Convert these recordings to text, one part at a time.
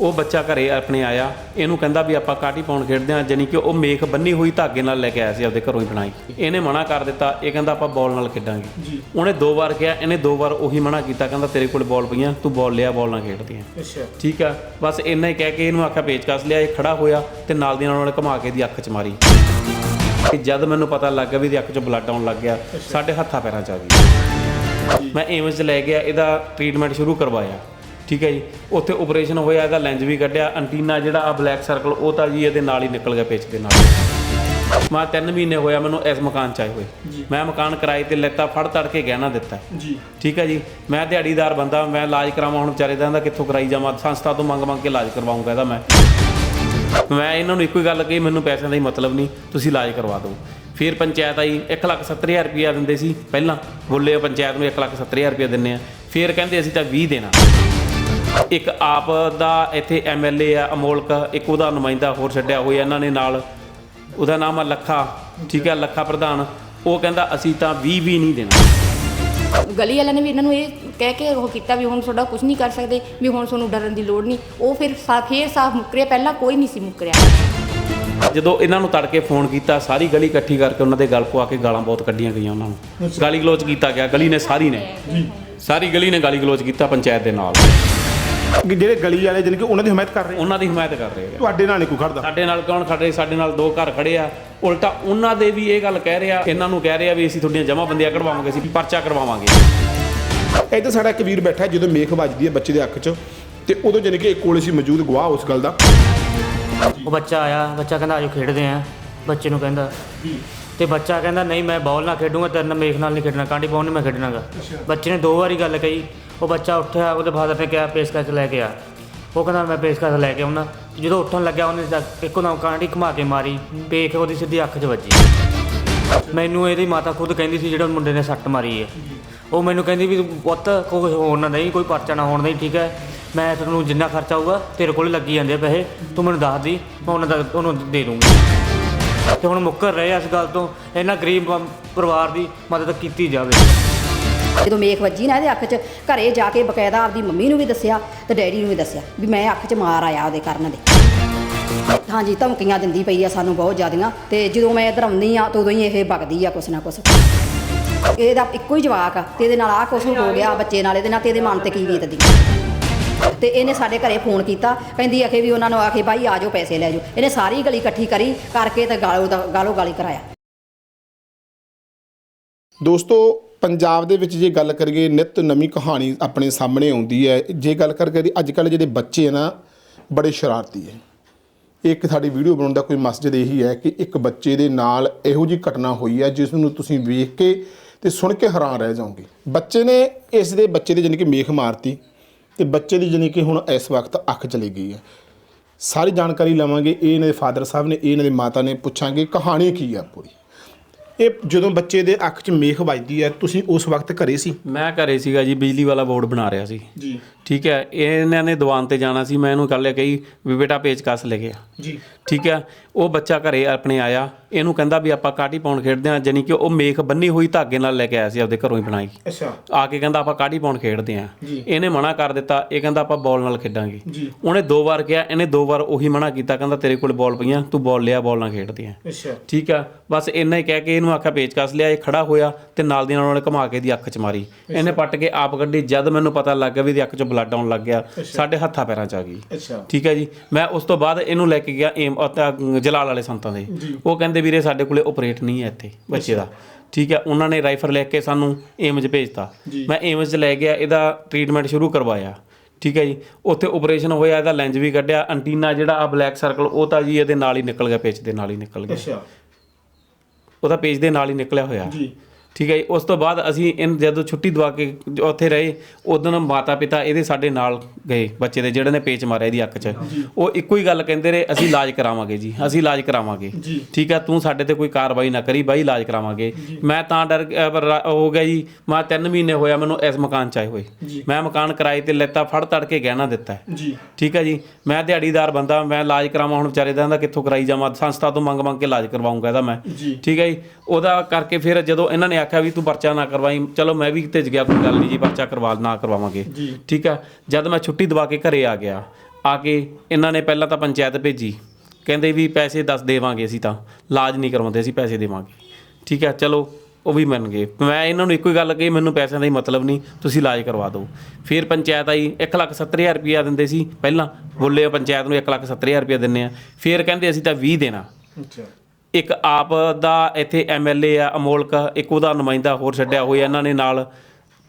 ਉਹ ਬੱਚਾ ਘਰੇ ਆਪਣੇ ਆਇਆ ਇਹਨੂੰ ਕਹਿੰਦਾ ਵੀ ਆਪਾਂ ਕਾਟੀ ਪਾਉਣ ਖੇਡਦੇ ਆ ਜਾਨੀ ਕਿ ਉਹ ਮੇਖ ਬੰਨੀ ਹੋਈ ਧਾਗੇ ਨਾਲ ਲੈ ਕੇ ਆਇਆ ਸੀ ਆਪਦੇ ਘਰੋਂ ਹੀ ਬਣਾਈ। ਇਹਨੇ ਮਨਾ ਕਰ ਦਿੱਤਾ ਇਹ ਕਹਿੰਦਾ ਆਪਾਂ ਬਾਲ ਨਾਲ ਖੇਡਾਂਗੇ। ਉਹਨੇ ਦੋ ਵਾਰ ਕਿਹਾ ਇਹਨੇ ਦੋ ਵਾਰ ਉਹੀ ਮਨਾ ਕੀਤਾ ਕਹਿੰਦਾ ਤੇਰੇ ਕੋਲ ਬਾਲ ਪਈਆਂ ਤੂੰ ਬਾਲ ਲਿਆ ਬਾਲ ਨਾਲ ਖੇਡਦੇ ਆ ਅੱਛਾ। ਠੀਕ ਆ? ਬਸ ਇੰਨਾ ਹੀ ਕਹਿ ਕੇ ਇਹਨੂੰ ਆਖਿਆ ਪੇਚਕਸ ਲਿਆ ਇਹ ਖੜਾ ਹੋਇਆ ਤੇ ਨਾਲ ਦੀ ਨਾਲ ਉਹਨੇ ਘੁਮਾ ਕੇ ਦੀ ਅੱਖ 'ਚ ਮਾਰੀ। ਜਦ ਮੈਨੂੰ ਪਤਾ ਲੱਗ ਗਿਆ ਵੀ ਇਹਦੀ ਅੱਖ 'ਚੋਂ ਬਲੱਡ ਆਉਣ ਲੱਗ ਗਿਆ ਸਾਡੇ ਹੱਥਾਂ ਪੈਰਾਂ 'ਚ ਆ ਗਈ। ਮੈਂ ਏਮਸ 'ਚ ਲੈ ਗਿਆ ਇਹਦਾ ਟ੍ਰੀਟਮੈਂਟ ਸ਼ੁਰੂ ਕਰਵਾਇਆ। ਠੀਕ ਹੈ ਜੀ। ਉੱਥੇ ਆਪਰੇਸ਼ਨ ਹੋਇਆ ਇਹਦਾ ਲੈਂਜ ਵੀ ਕੱਢਿਆ ਐਂਟੀਨਾ ਜਿਹੜਾ ਆ ਬਲੈਕ ਸਰਕਲ ਉਹ ਤਾਂ ਜੀ ਇਹਦੇ ਨਾਲ ਹੀ ਨਿਕਲ ਗਿਆ ਪੇਚ ਦੇ ਨਾਲ। ਮੈਂ 3 ਮਹੀਨੇ ਹੋਇਆ ਮੈਨੂੰ ਇਸ ਮਕਾਨ 'ਚ ਆਏ ਹੋਏ। ਮੈਂ ਮਕਾਨ ਕਿਰਾਏ ਤੇ ਲੈਤਾ ਫੜ ਤੜ ਕੇ ਗਹਿਣਾ ਦਿੱਤਾ। ਜੀ। ਠੀਕ ਹੈ ਜੀ। ਮੈਂ ਦਿਹਾੜੀਦਾਰ ਬੰਦਾ ਮੈਂ ਇਲਾਜ ਕਰਾਵਾਂ ਹੁਣ ਵਿਚਾਰੇ ਦਾ ਕਿੱਥੋਂ ਕਰਾਈ ਜਾਵਾਂ? ਸੰਸਥਾ ਤੋਂ ਮੰਗ ਮੰਗ ਕੇ ਇਲਾਜ ਕਰਵਾਉਂਗਾ ਇਹਦਾ ਮੈਂ। ਮੈਂ ਇਹਨਾਂ ਨੂੰ ਇੱਕੋ ਹੀ ਗੱਲ ਕਹੀ ਮੈਨੂੰ ਪੈਸਿਆਂ ਦਾ ਹੀ ਮਤਲਬ ਨਹੀਂ ਤੁਸੀਂ ਇਲਾਜ ਕਰਵਾ ਦਿਓ। ਫਿਰ ਪੰਚਾਇਤ ਆਈ 170000 ਰੁਪਇਆ ਦਿੰਦੇ ਸੀ ਪਹਿਲਾਂ। ਬੋਲੇ ਪੰਚਾਇਤ ਨੂੰ 170000 ਰੁਪਇਆ ਦਿੰਨੇ ਆ। ਫਿਰ ਕਹਿੰਦੇ ਅਸੀਂ ਤਾਂ 20 ਦੇਣਾ। ਇੱਕ ਆਪ ਦਾ ਇੱਥੇ ਐਮਐਲਏ ਆ ਅਮੋਲਕ ਇੱਕ ਉਹਦਾ ਨੁਮਾਇੰਦਾ ਹੋਰ ਛੱਡਿਆ ਹੋਇਆ ਇਹਨਾਂ ਨੇ ਨਾਲ। ਉਹਦਾ ਨਾਮ ਆ ਲੱਖਾ ਠੀਕ ਹੈ ਲੱਖਾ ਪ੍ਰਧਾਨ। ਉਹ ਕਹਿੰਦਾ ਅਸੀਂ ਤਾਂ 20 ਵੀ ਨਹੀਂ ਦੇਣਾ। ਗਲੀ ਵਾਲਿਆਂ ਨੇ ਵੀ ਇਹਨਾਂ ਨੂੰ ਇਹ ਕਹਿ ਕੇ ਉਹ ਕੀਤਾ ਵੀ ਹੁਣ ਤੁਹਾਡਾ ਕੁਝ ਨਹੀਂ ਕਰ ਸਕਦੇ ਵੀ ਹੁਣ ਤੁਹਾਨੂੰ ਡਰਨ ਦੀ ਲੋੜ ਨਹੀਂ। ਉਹ ਫਿਰ ਸਾ ਫੇਰ ਸਾਫ਼ ਮੁੱਕਰਿਆ ਪਹਿਲਾਂ ਕੋਈ ਨਹੀਂ ਸੀ ਮੁੱਕਰਿਆ। ਜਦੋਂ ਇਹਨਾਂ ਨੂੰ ਤੜਕੇ ਫੋਨ ਕੀਤਾ ਸਾਰੀ ਗਲੀ ਇਕੱਠੀ ਕਰਕੇ ਉਹਨਾਂ ਦੇ ਗਲ ਪਵਾ ਕੇ ਗਾਲਾਂ ਬਹੁਤ ਕੱਢੀਆਂ ਗਈਆਂ ਉਹਨਾਂ ਨੂੰ। ਗਾਲੀ ਗਲੋਚ ਕੀਤਾ ਗਿਆ ਗਲੀ ਨੇ ਸਾਰੀ ਨੇ। ਸਾਰੀ ਗਲੀ ਨੇ ਗਾਲੀ ਗਲੋਚ ਕੀਤਾ ਪੰਚਾਇਤ ਦੇ ਨਾਲ। ਕਿ ਜਿਹੜੇ ਗਲੀ ਵਾਲੇ ਜਾਣੀ ਕਿ ਉਹਨਾਂ ਦੀ ਹਮਾਇਤ ਕਰ ਰਹੇ ਉਹਨਾਂ ਦੀ ਹਮਾਇਤ ਕਰ ਰਹੇ ਆ। ਤੁਹਾਡੇ ਨਾਲ ਨਹੀਂ ਕੋਈ ਖੜਦਾ? ਸਾਡੇ ਨਾਲ ਕੌਣ ਖੜੇ? ਸਾਡੇ ਨਾਲ ਦੋ ਘਰ ਖੜੇ ਆ। ਉਲਟਾ ਉਹਨਾਂ ਦੇ ਵੀ ਇਹ ਗੱਲ ਕਹਿ ਰਿਹਾ ਇਹਨਾਂ ਨੂੰ ਕਹਿ ਰਿਹਾ ਵੀ ਅਸੀਂ ਤੁਹਾਡੀਆਂ ਜਮ੍ਹਾਂ ਬੰਦੀਆਂ ਕਢਵਾਵਾਂਗੇ ਅਸੀਂ ਪਰਚਾ ਕਰਵਾਵਾਂਗੇ। ਇੱਥੇ ਸਾਡਾ ਇੱਕ ਵੀਰ ਬੈਠਾ ਜਦੋਂ ਮੇਖ ਵੱਜਦੀ ਹੈ ਬੱਚੇ ਦੇ ਅੱਖ 'ਚ ਤੇ ਉਦੋਂ ਜਾਣੀ ਕਿ ਇੱਕ ਕੋਲ ਸੀ ਮੌਜੂਦ ਗਵਾਹ ਉਸ ਗੱਲ ਦਾ। ਉਹ ਬੱਚਾ ਆਇਆ ਬੱਚਾ ਕਹਿੰਦਾ ਆਜੋ ਖੇਡਦੇ ਆਂ। ਬੱਚੇ ਨੂੰ ਕਹਿੰਦਾ ਤੇ ਬੱਚਾ ਕਹਿੰਦਾ ਨਹੀਂ ਮੈਂ ਬਾਲ ਨਾਲ ਖੇਡੂੰਗਾ ਤੇਰੇ ਨਾਲ ਮੇਖ ਨਾਲ ਨਹੀਂ ਖੇਡਣਾ ਕਾਂਟੀ ਬਾਲ ਨਹੀਂ ਮੈਂ ਖੇਡਣਾਗਾ। ਬੱਚੇ ਨੇ ਦੋ ਵਾਰੀ ਗੱਲ ਕਹੀ ਉਹ ਬੱਚਾ ਉੱਠਿਆ, ਉਹਦੇ ਫਾਦਰ ਨੇ ਕਿਹਾ ਪੇਸ਼ਕਸ਼ ਲੈ ਕੇ ਆ। ਉਹ ਕਹਿੰਦਾ, ਮੈਂ ਪੇਸ਼ਕਸ਼ ਲੈ ਕੇ ਆਉਣਾ। ਜਦੋਂ ਉੱਠਣ ਲੱਗਿਆ, ਉਹਨੇ ਜਾ- ਇੱਕੋ ਦਮ ਕਾਂਟੀ ਘੁਮਾ ਕੇ ਮਾਰੀ। ਪੇਖ ਉਹਦੀ ਸਿੱਧੀ ਅੱਖ 'ਚ ਵੱਜੀ। ਮੈਨੂੰ ਇਹਦੀ ਮਾਤਾ ਖੁਦ ਕਹਿੰਦੀ ਸੀ, ਜਿਹੜਾ ਮੁੰਡੇ ਨੇ ਸੱਟ ਮਾਰੀ ਹੈ ਉਹ ਮੈਨੂੰ ਕਹਿੰਦੀ ਵੀ ਤੂੰ ਪੁੱਤ, ਕੋਈ ਹੋਣ ਨਾ ਨਹੀਂ ਕੋਈ ਪਰਚਾ ਨਾ ਹੋਣ ਨਹੀਂ ਠੀਕ ਹੈ? ਮੈਂ ਤੈਨੂੰ ਜਿੰਨਾ ਖਰਚਾ ਆਊਗਾ, ਤੇਰੇ ਕੋਲ ਲੱਗੀ ਜਾਂਦੇ ਆ ਪੈਸੇ। ਤੂੰ ਮੈਨੂੰ ਦੱਸ ਦੀ, ਮੈਂ ਉਹਨਾਂ ਦਾ, ਉਹਨੂੰ ਦੇ ਦੂੰਗਾ। ਤੇ ਹੁਣ ਮੁੱਕਰ ਰਹੇ ਆ ਇਸ ਗੱਲ ਤੋਂ। ਇਹਨਾਂ ਗਰੀਬ ਪਰਿਵਾਰ ਦੀ ਮਦਦ ਕੀਤੀ ਜਾਵੇ। ਜਦੋਂ ਮੇਖ ਵੱਜੀ ਨਾ ਇਹਦੇ ਅੱਖ 'ਚ, ਘਰੇ ਜਾ ਕੇ ਬਕਾਇਦਾ ਆਪਦੀ ਮੰਮੀ ਨੂੰ ਵੀ ਦੱਸਿਆ ਤੇ ਡੈਡੀ ਨੂੰ ਵੀ ਦੱਸਿਆ ਵੀ ਮੈਂ ਅੱਖ 'ਚ ਮਾਰ ਆਇਆ ਉਹਦੇ ਕਰਨ ਦੇ। ਹਾਂਜੀ, ਧਮਕੀਆਂ ਦਿੰਦੀ ਪਈ ਆ ਸਾਨੂੰ ਬਹੁਤ ਜ਼ਿਆਦੀਆਂ ਤੇ ਜਦੋਂ ਮੈਂ ਇੱਧਰ ਆਉਂਦੀ ਆ ਤਾਂ ਹੀ ਇਹ ਵਗਦੀ ਆ ਕੁਛ ਨਾ ਕੁਛ। ਇਹਦਾ ਇੱਕੋ ਹੀ ਜਵਾਕ ਆ ਤੇ ਇਹਦੇ ਨਾਲ ਆਹ ਕੁਛ ਹੋ ਗਿਆ ਬੱਚੇ ਨਾਲ, ਇਹਦੇ ਨਾਲ ਤੇ ਇਹਦੇ ਮਨ ਤੇ ਕੀ ਬੀਤਦੀ। ਤੇ ਇਹਨੇ ਸਾਡੇ ਘਰੇ ਫੋਨ ਕੀਤਾ, ਕਹਿੰਦੀ ਆਖੇ ਵੀ ਉਹਨਾਂ ਨੂੰ ਆਖੇ, ਭਾਈ ਆ ਜਾਓ, ਪੈਸੇ ਲੈ ਜਾਓ। ਇਹਨੇ ਸਾਰੀ ਗਲੀ ਇਕੱਠੀ ਕਰੀ, ਕਰਕੇ ਤੇ ਗਾਲੋ ਗਾਲੋ ਗਾਲੀ ਕਰਾਇਆ। ਦੋਸਤੋ ਪੰਜਾਬ ਦੇ ਵਿੱਚ ਜੇ ਗੱਲ ਕਰੀਏ, ਨਿਤ ਨਵੀਂ ਕਹਾਣੀ ਆਪਣੇ ਸਾਹਮਣੇ ਆਉਂਦੀ ਹੈ। ਜੇ ਗੱਲ ਕਰ ਕਰੀ ਅੱਜ ਕੱਲ੍ਹ ਜਿਹੜੇ ਬੱਚੇ ਆ ਨਾ, ਬੜੇ ਸ਼ਰਾਰਤੀ ਹੈ। ਇੱਕ ਸਾਡੀ ਵੀਡੀਓ ਬਣਾਉਣ ਦਾ ਕੋਈ ਮਸਜਦ ਇਹੀ ਹੈ ਕਿ ਇੱਕ ਬੱਚੇ ਦੇ ਨਾਲ ਇਹੋ ਜੀ ਘਟਨਾ ਹੋਈ ਹੈ, ਜਿਸ ਨੂੰ ਤੁਸੀਂ ਵੇਖ ਕੇ ਤੇ ਸੁਣ ਕੇ ਹੈਰਾਨ ਰਹਿ ਜਾਓਗੇ। ਬੱਚੇ ਨੇ ਇਸ ਦੇ ਬੱਚੇ ਦੀ ਜਾਣੀ ਕਿ ਮੇਖ ਮਾਰਤੀ ਤੇ ਬੱਚੇ ਦੀ ਜਾਣੀ ਕਿ ਹੁਣ ਇਸ ਵਕਤ ਅੱਖ ਚਲੀ ਗਈ ਹੈ। ਸਾਰੀ ਜਾਣਕਾਰੀ ਲਵਾਂਗੇ, ਇਹ ਇਹਨਾਂ ਦੇ ਫਾਦਰ ਸਾਹਿਬ ਨੇ, ਇਹ ਇਹਨਾਂ ਦੇ ਮਾਤਾ ਨੇ ਪੁੱਛਾਂਗੇ, ਕਹਾਣੀ ਕੀ ਹੈ ਪੂਰੀ? ਇਹ ਜਦੋਂ ਬੱਚੇ ਦੇ ਅੱਖ 'ਚ ਮੇਖ ਵੱਜਦੀ ਹੈ ਤੁਸੀਂ ਉਸ ਵਕਤ ਘਰੇ ਸੀ? ਮੈਂ ਘਰੇ ਸੀਗਾ ਜੀ ਬਿਜਲੀ ਵਾਲਾ ਬੋਰਡ ਬਣਾ ਰਿਹਾ ਸੀ। ਜੀ। ਠੀਕ ਹੈ ਇਹਨਾਂ ਨੇ ਦੀਵਾਨ ਤੇ ਜਾਣਾ ਸੀ ਮੈਂ ਇਹਨੂੰ ਕੱਲ ਲਿਆ ਕਹੀ ਵੀ ਬੇਟਾ ਪੇਚਕਸ ਲੈ ਗਿਆ ਜੀ। ਠੀਕ ਹੈ ਉਹ ਬੱਚਾ ਘਰੇ ਆਪਣੇ ਆਇਆ। ਇਹਨੂੰ ਕਹਿੰਦਾ ਵੀ ਆਪਾਂ ਕਾਟੀ ਪਾਉਣ ਖੇਡਦੇ ਆ ਜਾਨੀ ਕਿ ਉਹ ਮੇਖ ਬੰਨੀ ਹੋਈ ਧਾਗੇ ਨਾਲ ਲੈ ਕੇ ਆਇਆ ਸੀ ਆਪਦੇ ਘਰੋਂ ਹੀ ਬਣਾਈ। ਅੱਛਾ। ਆ ਕੇ ਕਹਿੰਦਾ ਆਪਾਂ ਕਾਟੀ ਪਾਉਣ ਖੇਡਦੇ ਆ। ਇਹਨੇ ਮਨਾ ਕਰ ਦਿੱਤਾ ਇਹ ਕਹਿੰਦਾ ਆਪਾਂ ਬਾਲ ਨਾਲ ਖੇਡਾਂਗੇ। ਉਹਨੇ ਦੋ ਵਾਰ ਕਿਹਾ ਇਹਨੇ ਦੋ ਵਾਰ ਉਹੀ ਮਨਾ ਕੀਤਾ ਕਹਿੰਦਾ ਤੇਰੇ ਕੋਲ ਬਾਲ ਪਈਆਂ ਤੂੰ ਬਾਲ ਲਿਆ ਬਾਲ ਨਾਲ ਖੇਡਦੇ ਆ ਅੱਛਾ। ਠੀਕ ਆ ਬਸ ਇੰਨਾ ਹੀ ਕਹਿ ਕੇ ਇਹਨੂੰ ਆਖਿਆ ਪੇਚਕਸ ਲਿਆ ਇਹ ਖੜਾ ਹੋਇਆ ਤੇ ਨਾਲ ਦੀ ਨਾਲ ਉਹਨੇ ਘੁਮਾ ਕੇ ਦੀ ਅੱਖ 'ਚ ਮਾਰੀ। ਇਹਨੇ ਪੱਟ ਕੇ ਆਪ ਗੱਡੀ ਜਦ ਮੈਨੂੰ ਪਤਾ ਲੱਗ ਗਿਆ ਵੀ ਇਹਦੀ ਅੱਖ 'ਚੋਂ ਬਲੱਡ ਆਉਣ ਲੱਗ ਗਿਆ ਸਾਡੇ ਹੱਥਾਂ ਪੈਰਾਂ 'ਚ ਆ ਗਈ। ਅੱਛਾ। ਠੀਕ ਹੈ ਜੀ ਮੈਂ ਉਸ ਤੋਂ ਬਾਅਦ ਇਹਨੂੰ ਲੈ ਕੇ ਗਿਆ ਏਮ ਜਲਾਲ ਵਾਲੇ ਸੰਤਾਂ ਦੇ। ਉਹ ਕਹਿੰਦੇ ਵੀਰੇ ਸਾਡੇ ਕੋਲੇ ਆਪਰੇਟ ਨਹੀਂ ਹੈ ਇੱਥੇ ਬੱਚੇ ਦਾ। ਠੀਕ ਹੈ ਉਹਨਾਂ ਨੇ ਰਾਈਫਲ ਲੈ ਕੇ ਸਾਨੂੰ ਏਮਜ ਭੇਜਤਾ। ਮੈਂ ਏਮਜ ਲੈ ਗਿਆ ਇਹਦਾ ਟ੍ਰੀਟਮੈਂਟ ਸ਼ੁਰੂ ਕਰਵਾਇਆ। ਠੀਕ ਹੈ ਜੀ ਉੱਥੇ ਆਪਰੇਸ਼ਨ ਹੋਇਆ ਇਹਦਾ ਲੈਂਜ ਵੀ ਕੱਢਿਆ ਐਂਟੀਨਾ ਜਿਹੜਾ ਆ ਬਲੈਕ ਸਰਕਲ ਉਹ ਤਾਂ ਜੀ ਇਹਦੇ ਨਾਲ ਹੀ ਨਿਕਲ ਗਿਆ ਪੇਚ ਦੇ ਨਾਲ ਹੀ ਨਿਕਲ ਗਿਆ। ਅੱਛਾ। ਉਹਦਾ ਪੇਜ ਦੇ ਨਾਲ ਹੀ ਨਿਕਲਿਆ ਹੋਇਆ। ਜੀ। ਠੀਕ ਹੈ ਜੀ ਉਸ ਤੋਂ ਬਾਅਦ ਅਸੀਂ ਇਹਨ ਜਦੋਂ ਛੁੱਟੀ ਦਵਾ ਕੇ ਉੱਥੇ ਰਹੇ ਉਦੋਂ ਮਾਤਾ ਪਿਤਾ ਇਹਦੇ ਸਾਡੇ ਨਾਲ ਗਏ ਬੱਚੇ ਦੇ ਜਿਹੜੇ ਨੇ ਪੇਚ ਮਾਰਿਆ ਇਹਦੀ ਅੱਖ 'ਚ। ਉਹ ਇੱਕੋ ਹੀ ਗੱਲ ਕਹਿੰਦੇ ਰਹੇ ਅਸੀਂ ਇਲਾਜ ਕਰਾਵਾਂਗੇ ਜੀ ਅਸੀਂ ਇਲਾਜ ਕਰਾਵਾਂਗੇ। ਠੀਕ ਹੈ ਤੂੰ ਸਾਡੇ ਤੇ ਕੋਈ ਕਾਰਵਾਈ ਨਾ ਕਰੀ ਬਾਈ ਇਲਾਜ ਕਰਾਵਾਂਗੇ। ਮੈਂ ਤਾਂ ਡਰ ਹੋ ਗਿਆ ਜੀ ਮੈਂ 3 ਮਹੀਨੇ ਹੋਇਆ ਮੈਨੂੰ ਇਸ ਮਕਾਨ 'ਚ ਆਏ ਹੋਏ। ਮੈਂ ਮਕਾਨ ਕਿਰਾਏ ਤੇ ਲੈਤਾ ਫੜ ਤੜ ਕੇ ਗਹਿਣਾ ਦਿੱਤਾ। ਜੀ। ਠੀਕ ਹੈ ਜੀ ਮੈਂ ਦਿਹਾੜੀਦਾਰ ਬੰਦਾ ਮੈਂ ਇਲਾਜ ਕਰਾਵਾਂ ਹੁਣ ਵਿਚਾਰੇ ਦਾ ਕਿੱਥੋਂ ਕਰਾਈ ਜਾਵਾਂ ਸੰਸਥਾ ਤੋਂ ਮੰਗ ਮੰਗ ਕੇ ਇਲਾਜ ਕਰਵਾਉਂਗਾ ਇਹਦਾ ਮੈਂ। ਠੀਕ ਹੈ ਜੀ ਉਹਦਾ ਕਰਕੇ ਫਿਰ ਜਦੋਂ ਇਹਨਾਂ ਨੇ ਆਖਿਆ ਵੀ ਤੂੰ ਪਰਚਾ ਨਾ ਕਰਵਾਈ। ਚਲੋ ਮੈਂ ਵੀ ਭਿੱਜ ਗਿਆ ਕੋਈ ਗੱਲ ਨਹੀਂ ਜੀ ਪਰਚਾ ਕਰਵਾ ਨਾ ਕਰਵਾਵਾਂਗੇ। ਠੀਕ ਹੈ ਜਦ ਮੈਂ ਛੁੱਟੀ ਦਵਾ ਕੇ ਘਰੇ ਆ ਗਿਆ ਆ ਕੇ ਇਹਨਾਂ ਨੇ ਪਹਿਲਾਂ ਤਾਂ ਪੰਚਾਇਤ ਭੇਜੀ। ਕਹਿੰਦੇ ਵੀ ਪੈਸੇ ਦੱਸ ਦੇਵਾਂਗੇ ਅਸੀਂ ਤਾਂ। ਇਲਾਜ ਨਹੀਂ ਕਰਵਾਉਂਦੇ ਅਸੀਂ ਪੈਸੇ ਦੇਵਾਂਗੇ। ਠੀਕ ਹੈ ਚਲੋ ਉਹ ਵੀ ਮੰਨ ਗਏ। ਮੈਂ ਇਹਨਾਂ ਨੂੰ ਇੱਕੋ ਹੀ ਗੱਲ ਕਹੀ ਮੈਨੂੰ ਪੈਸਿਆਂ ਦਾ ਹੀ ਮਤਲਬ ਨਹੀਂ ਤੁਸੀਂ ਇਲਾਜ ਕਰਵਾ ਦਿਓ। ਫਿਰ ਪੰਚਾਇਤ ਆਈ 170000 ਰੁਪਇਆ ਦਿੰਦੇ ਸੀ ਪਹਿਲਾਂ। ਬੋਲੇ ਪੰਚਾਇਤ ਨੂੰ 170000 ਰੁਪਇਆ ਦਿੰਨੇ ਆ। ਫਿਰ ਕਹਿੰਦੇ ਅਸੀਂ ਤਾਂ 20 ਦੇਣਾ। ਅੱਛਾ। ਇੱਕ ਆਪ ਦਾ ਇੱਥੇ ਐਮਐਲਏ ਆ ਅਮੋਲਕ ਇੱਕ ਉਹਦਾ ਨੁਮਾਇੰਦਾ ਹੋਰ ਛੱਡਿਆ ਹੋਇਆ ਇਹਨਾਂ ਨੇ ਨਾਲ।